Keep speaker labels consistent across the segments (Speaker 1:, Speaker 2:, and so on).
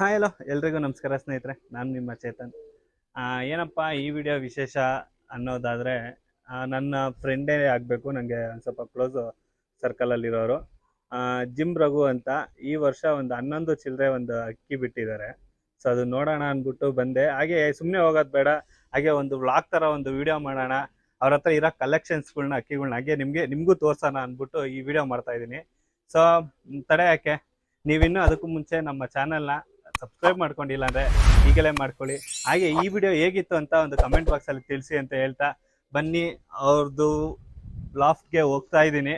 Speaker 1: Hi hello ಎಲ್ರಿಗೂ ನಮಸ್ಕಾರ ಸ್ನೇಹಿತರೆ. ನಾನು ನಿಮ್ಮ ಚೇತನ್. ಏನಪ್ಪ, ಈ ವಿಡಿಯೋ ವಿಶೇಷ ಅನ್ನೋದಾದರೆ ನನ್ನ ಫ್ರೆಂಡೇ ಆಗಬೇಕು ನನಗೆ ಒಂದು ಸ್ವಲ್ಪ ಕ್ಲೋಸು ಸರ್ಕಲಲ್ಲಿರೋರು ಜಿಮ್ ರಘು ಅಂತ ಈ ವರ್ಷ ಒಂದು ಹನ್ನೊಂದು ಚಿಲ್ಲರೆ ಒಂದು ಅಕ್ಕಿ ಬಿಟ್ಟಿದ್ದಾರೆ. ಸೊ ಅದು ನೋಡೋಣ ಅಂದ್ಬಿಟ್ಟು ಬಂದೆ. ಹಾಗೆ ಸುಮ್ಮನೆ ಹೋಗೋದು ಬೇಡ. ಹಾಗೆ ಒಂದು ವ್ಲಾಗ್ ಥರ ಒಂದು ವಿಡಿಯೋ ಮಾಡೋಣ. ಅವ್ರ ಹತ್ರ ಇರೋ ಕಲೆಕ್ಷನ್ಸ್ಗಳ್ನ ಅಕ್ಕಿಗಳ್ನ, ಹಾಗೆ ನಿಮಗೆ, ನಿಮಗೂ ತೋರ್ಸೋಣ ಅಂದ್ಬಿಟ್ಟು ಈ ವಿಡಿಯೋ ಮಾಡ್ತಾ ಇದ್ದೀನಿ. ಸೊ ತಡೆ ಯಾಕೆ? ನೀವಿನ್ನೂ ಅದಕ್ಕೂ ಮುಂಚೆ ನಮ್ಮ ಚಾನಲ್ನ ಸಬ್ಸ್ಕ್ರೈಬ್ ಮಾಡ್ಕೊಂಡಿಲ್ಲ ಅಂದರೆ ಈಗಲೇ ಮಾಡ್ಕೊಳ್ಳಿ. ಹಾಗೆ ಈ ವಿಡಿಯೋ ಹೇಗಿತ್ತು ಅಂತ ಒಂದು ಕಮೆಂಟ್ ಬಾಕ್ಸಲ್ಲಿ ತಿಳಿಸಿ ಅಂತ ಹೇಳ್ತಾ ಬನ್ನಿ. ಅವ್ರದ್ದು ಬ್ಲಾಫ್ಗೆ ಹೋಗ್ತಾ ಇದ್ದೀನಿ.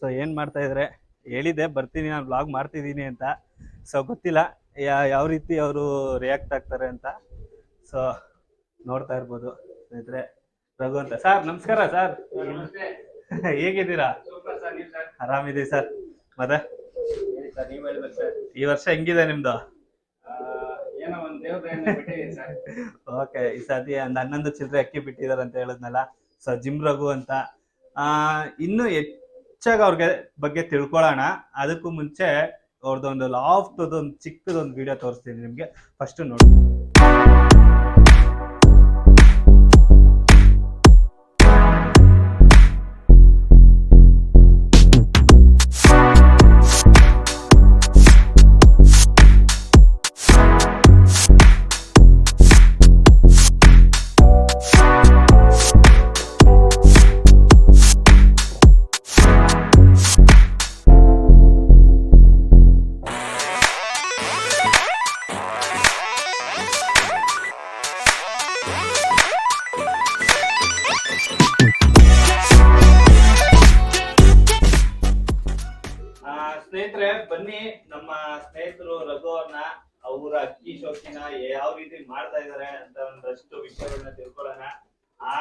Speaker 1: ಸೊ ಏನು ಮಾಡ್ತಾ ಇದ್ರೆ? ಹೇಳಿದೆ ಬರ್ತೀನಿ ನಾನು ಬ್ಲಾಗ್ ಮಾಡ್ತಿದ್ದೀನಿ ಅಂತ. ಸೊ ಗೊತ್ತಿಲ್ಲ ಯಾವ ರೀತಿ ಅವರು ರಿಯಾಕ್ಟ್ ಆಗ್ತಾರೆ ಅಂತ. ಸೊ ನೋಡ್ತಾ ಇರ್ಬೋದು ಸ್ನೇಹಿತರೆ. ರಘು ಅಂತ. ಸರ್ ನಮಸ್ಕಾರ ಸರ್. ಹೇಗಿದ್ದೀರಾ ಆರಾಮಿದ್ದೀವಿ ಸರ್ ಮತ್ತೆ? ಈ ವರ್ಷ ಹೆಂಗಿದೆ ನಿಮ್ದು
Speaker 2: ಏನೋ ಒಂದ್ ದೇವ್ರ ಬಿಟ್ಟಿದ್ದೀನಿ ಸರ್
Speaker 1: ಓಕೆ ಈ ಸತಿ ಒಂದು ಹನ್ನೊಂದು ಚಿಲ್ಲರೆ ಅಕ್ಕಿ ಬಿಟ್ಟಿದಾರೆ ಅಂತ ಹೇಳಿದ್ನಲ್ಲ? ಸೊ ಜಿಮ್ ರಘು ಅಂತ. ಆ, ಇನ್ನು ಹೆಚ್ಚಾಗಿ ಅವ್ರಿಗೆ ಬಗ್ಗೆ ತಿಳ್ಕೊಳ್ಳೋಣ ಅದಕ್ಕೂ ಮುಂಚೆ ಅವ್ರದ್ದೊಂದು ಲಾಫ್ಟ್ ಒಂದು ಚಿಕ್ಕದೊಂದು ವಿಡಿಯೋ ತೋರಿಸ್ತೀನಿ ನಿಮಗೆ. ಫಸ್ಟ್ ನೋಡಿ.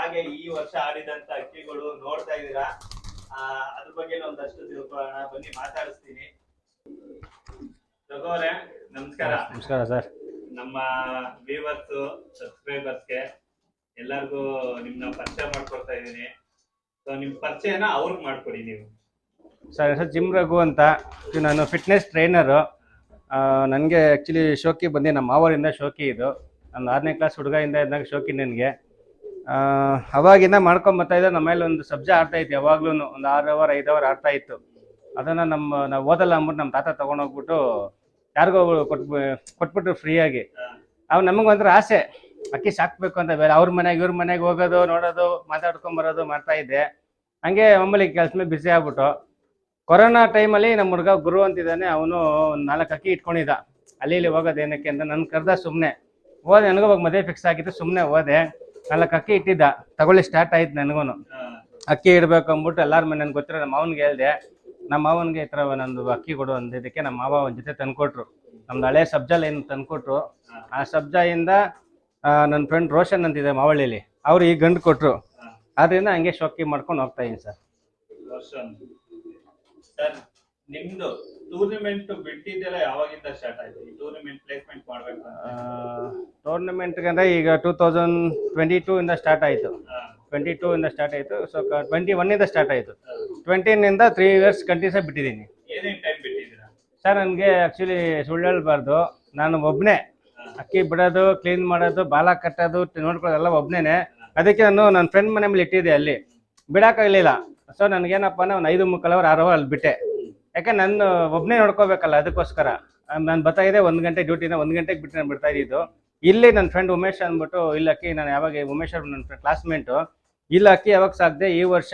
Speaker 1: ಹಾಗೆ ಈ ವರ್ಷ ಆಡಿದಂತ ಅಕ್ಕಿಗಳು ನೋಡ್ತಾ ಇದ್ದೀರಾ? ಆ, ಅದ್ರ ಬಗ್ಗೆ ಒಂದಷ್ಟು ತಿಳ್ಕೊಳ್ಳೋಣ. ಬನ್ನಿ ಮಾತಾಡಿಸ್ತೀನಿ. ರಘು ಅವರೇ ನಮಸ್ಕಾರ.
Speaker 2: ನಮಸ್ಕಾರ ಸರ್.
Speaker 1: ನಮ್ಮ ವ್ಯೂವರ್ಸ್ ಸಬ್ಸ್ಕ್ರೈಬರ್ಸ್ಗೆ ಎಲ್ಲರಿಗೂ ನಿಮ್ನ ಪರಿಚಯ ಮಾಡ್ಕೊಡ್ತಾ ಇದ್ದೀನಿ. ಸೊ ನಿಮ್ ಪರಿಚಯನ ಅವ್ರಿಗೆ ಮಾಡ್ಕೊಡಿ ನೀವು.
Speaker 2: ಸರ್ ಹೆಸರು ಜಿಮ್ ರಘು ಅಂತ. ಇದು ನಾನು ಫಿಟ್ನೆಸ್ ಟ್ರೈನರು ನನಗೆ ಆ್ಯಕ್ಚುಲಿ ಶೋಕಿ ಬಂದು. ನಮ್ಮ ಮಾವರಿಂದ ಶೋಕಿ ಇದು. ನಾನು ಆರನೇ ಕ್ಲಾಸ್ ಹುಡುಗದಿಂದ ಇದ್ದಾಗ ಶೋಕಿ ನನಗೆ. ಅವಾಗಿಂದ ಮಾಡ್ಕೊಂಡ್ ಬರ್ತಾ ನಮ್ಮ ಮೇಲೆ ಒಂದು ಸಬ್ಜಾ ಆಡ್ತಾ ಇತ್ತು. ಯಾವಾಗ್ಲೂ ಒಂದು ಆರು ಅವರ್, ಐದು ಅವರ್ ಆಡ್ತಾ ಇತ್ತು. ಅದನ್ನ ನಮ್ಮ ನಾವು ಓದಲ್ಲ ಅಂದ್ಬಿಟ್ಟು ನಮ್ಮ ತಾತ ತಗೊಂಡೋಗ್ಬಿಟ್ಟು ಯಾರಿಗೋ ಕೊಟ್ ಕೊಟ್ಬಿಟ್ರು ಫ್ರೀಯಾಗಿ ಅವ್ ನಮಗೆ ಒಂಥರ ಆಸೆ. ಅಕ್ಕಿ ಸಾಕ್ಬೇಕು ಅಂತ ಬೇರೆ, ಅವ್ರ ಮನೆಗೆ, ಇವ್ರ ಮನೆಗೆ ಹೋಗೋದು, ನೋಡೋದು ಮಾತಾಡ್ಕೊಂಬರೋದು ಮಾಡ್ತಾ ಇದ್ದೆ. ಹಂಗೆ ಮಾಮೂಲಿ ಕೆಲಸ ಮೇಲೆ ಬಿಸಿ ಆಗ್ಬಿಟ್ಟು. ಕೊರೋನಾ ಟೈಮಲ್ಲಿ ನಮ್ಮ ಹುಡುಗ ಗುರು ಅಂತಿದ್ದಾನೆ. ಅವನು ಒಂದು ನಾಲ್ಕು ಅಕ್ಕಿ ಇಟ್ಕೊಂಡಿದ್ದ. ಅಲ್ಲಿ ಇಲ್ಲಿ ಹೋಗೋದು ಏನಕ್ಕೆ ಅಂತ ನನ್ ಕರ್ದ ಸುಮ್ಮನೆ ಹೋದೆ, ನನಗೂ ಅವಾಗ ಮದುವೆ ಫಿಕ್ಸ್ ಆಗಿತ್ತು. ಸುಮ್ಮನೆ ಹೋದೆ. ನಾಲ್ಕು ಅಕ್ಕಿ ಇಟ್ಟಿದ್ದ. ತಗೊಳ್ಳಿ ಸ್ಟಾರ್ಟ್ ಆಯ್ತು ನನಗೂನು. ಅಕ್ಕಿ ಇಡಬೇಕು ಅಂದ್ಬಿಟ್ಟು ಎಲ್ಲಾರ ಮನೆ ನನ್ಗೆ ಗೊತ್ತಿರೋ ನಮ್ಮ ಅವನ್ಗೆ ಹೇಳ್ದೆ. ನಮ್ಮ ಮಾವನ್ಗೆ ಈ ಥರ ನಂದು ಅಕ್ಕಿ ಕೊಡು ಅಂದಿದ್ದಕ್ಕೆ ನಮ್ಮ ಮಾವ ಒಂದು ಜೊತೆ ತಂದ್ಕೊಟ್ರು. ನಮ್ದು ಹಳೆ ಸಬ್ಜಾ ಏನು ತಂದ್ಕೊಟ್ರು. ಆ ಸಬ್ಜಾಯಿಂದ ನನ್ನ ಫ್ರೆಂಡ್ ರೋಷನ್ ಅಂತಿದೆ ಮಾವಳ್ಳಿಲಿ. ಅವ್ರು ಈ ಗಂಡು ಕೊಟ್ರು. ಆದ್ರಿಂದ ಹಂಗೆ ಶೋಕಿ ಮಾಡ್ಕೊಂಡು ಹೋಗ್ತಾ ಇದೀನಿ ಸರ್.
Speaker 1: ನಿಮ್ಮದು ಸರ್ ನಿಮ್ದು? ಟೂರ್ನಿಮೆಂಟ್ ಬಿಟ್ಟಿದ್ದೆಲ್ಲ ಯಾವಾಗಿಂದ ಸ್ಟಾರ್ಟ್ ಆಯ್ತು? ಈ ಟೂರ್ನಿಮೆಂಟ್ ಪ್ಲೇಸ್ಮೆಂಟ್ ಮಾಡ್ಬೇಕು ಅಂತ.
Speaker 2: ಟೂರ್ನಮೆಂಟ್ಗೆ ಅಂದರೆ ಈಗ ಟೂ ತೌಸಂಡ್ ಟ್ವೆಂಟಿ ಟೂ ಇಂದ ಸ್ಟಾರ್ಟ್ ಆಯಿತು. ಟ್ವೆಂಟಿ ಟೂ ಇಂದ ಸ್ಟಾರ್ಟ್ ಆಯಿತು. ಸೊ ಟ್ವೆಂಟಿ ಒನ್ ಇಂದ ಸ್ಟಾರ್ಟ್ ಆಯಿತು. ಟ್ವೆಂಟಿನಿಂದ ತ್ರೀ ಇಯರ್ಸ್ ಕಂಟಿನ್ಯೂಸ್ ಬಿಟ್ಟಿದ್ದೀನಿ.
Speaker 1: ಏನೇನ್ ಟೈಮ್ ಬಿಟ್ಟಿದ್ದೀರಾ?
Speaker 2: ಸರ್ ನನಗೆ ಆ್ಯಕ್ಚುಲಿ ಸುಳ್ಳು ಹೇಳ್ಬಾರ್ದು ನಾನು ಒಬ್ಬನೇ ಅಕ್ಕಿ ಬಿಡೋದು ಕ್ಲೀನ್ ಮಾಡೋದು ಬಾಲ ಕಟ್ಟೋದು ನೋಡ್ಕೊಳ್ಳೋದೆಲ್ಲ ಒಬ್ಬನೇ ಅದಕ್ಕೆ ನಾನು ನನ್ನ ಫ್ರೆಂಡ್ ಮನೆ ಮೇಲೆ ಇಟ್ಟಿದ್ದೆ ಅಲ್ಲಿ. ಬಿಡೋಕ್ಕಾಗಲಿಲ್ಲ ಸೊ ನನಗೇನಪ್ಪ ಅಂದ್ರೆ ಒಂದು ಐದು ಮುಕ್ಕಾಲು ಅವರ್ ಆರು ಅಲ್ಲಿ ಬಿಟ್ಟೆ. ಯಾಕೆ ನಾನು ಒಬ್ಬನೇ ನೋಡ್ಕೋಬೇಕಲ್ಲ ಅದಕ್ಕೋಸ್ಕರ. ನಾನು ಬರ್ತಾ ಇದ್ದೆ ಒಂದು ಗಂಟೆ ಡ್ಯೂಟಿನ ಒಂದು ಗಂಟೆಗೆ ಬಿಟ್ಟು ನಾನು ಬಿಡ್ತಾ ಇದ್ದಿದ್ದು. ಇಲ್ಲಿ ನನ್ನ ಫ್ರೆಂಡ್ ಉಮೇಶ್ ಅಂದ್ಬಿಟ್ಟು ಇಲ್ಲ ಅಕ್ಕಿ ನಾನು ಯಾವಾಗ ಉಮೇಶ್ ಅವ್ರು ನನ್ನ ಕ್ಲಾಸ್ಮೇಟು ಇಲ್ಲ ಅಕ್ಕಿ ಯಾವಾಗ ಸಾಕ್ದೆ ಈ ವರ್ಷ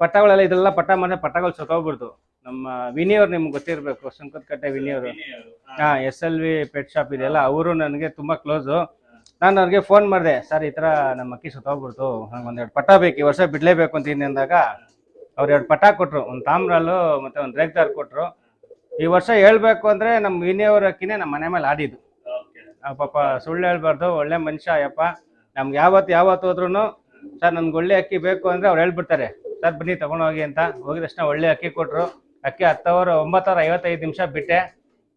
Speaker 2: ಪಟ್ಟಗಳೆಲ್ಲ ಇದೆಲ್ಲ ಪಟ್ಟ ಮಾಡಿದ್ರೆ ಪಟ್ಟಗಳು ಸತ್ತೋಗ್ಬಿಡ್ತು ನಮ್ಮ ವಿನಿಯವ್ರು ನಿಮ್ಗೆ ಗೊತ್ತಿರಬೇಕು ಸಂಕತ್ಕಟ್ಟೆ ವಿನಿಯವರು ಹಾಂ. S L V pet shop ಇದೆಯಲ್ಲ ಅವರು ನನಗೆ ತುಂಬಾ ಕ್ಲೋಸು ನಾನು ಅವ್ರಿಗೆ ಫೋನ್ ಮಾಡಿದೆ ಸರ್ ಈ ಥರ ನಮ್ಮ ಅಕ್ಕಿ ಸುತ್ತೋಗ್ಬಿಡ್ತು ನಂಗೆ ಒಂದೆರಡು ಪಟ್ಟ ಬೇಕು ಈ ವರ್ಷ ಬಿಡಲೇಬೇಕು ಅಂತೀನಿ ಅಂದಾಗ ಅವ್ರು ಎರಡು ಪಟ್ಟ ಕೊಟ್ರು ಒಂದು ತಾಮ್ರಲ್ಲು ಮತ್ತೆ ಒಂದು ರೇಗ್ದಾರ್ ಕೊಟ್ರು. ಈ ವರ್ಷ ಹೇಳ್ಬೇಕು ಅಂದ್ರೆ ನಮ್ಮ ಅಕ್ಕಿನೇ ನಮ್ಮ ಮನೆ ಮೇಲೆ ಆಡಿದ್ದು. ಪಾಪ ಸುಳ್ಳು ಹೇಳ್ಬಾರ್ದು ಒಳ್ಳೆ ಮನುಷ್ಯ ಅಯ್ಯಪ್ಪ. ನಮ್ಗೆ ಯಾವತ್ತು ಯಾವತ್ತು ಹೋದ್ರು ಸರ್ ನನ್ಗೆ ಒಳ್ಳೆ ಅಕ್ಕಿ ಬೇಕು ಅಂದ್ರೆ ಅವ್ರು ಹೇಳ್ಬಿಡ್ತಾರೆ. ಸರ್ ಬನ್ನಿ ತಗೊಂಡೋಗಿ ಅಂತ. ಹೋಗಿದ ತಕ್ಷಣ ಒಳ್ಳೆ ಅಕ್ಕಿ ಕೊಟ್ರು. ಅಕ್ಕಿ ಹತ್ತವರು ಒಂಬತ್ತವರ ಐವತ್ತೈದು ನಿಮಿಷ ಬಿಟ್ಟೆ.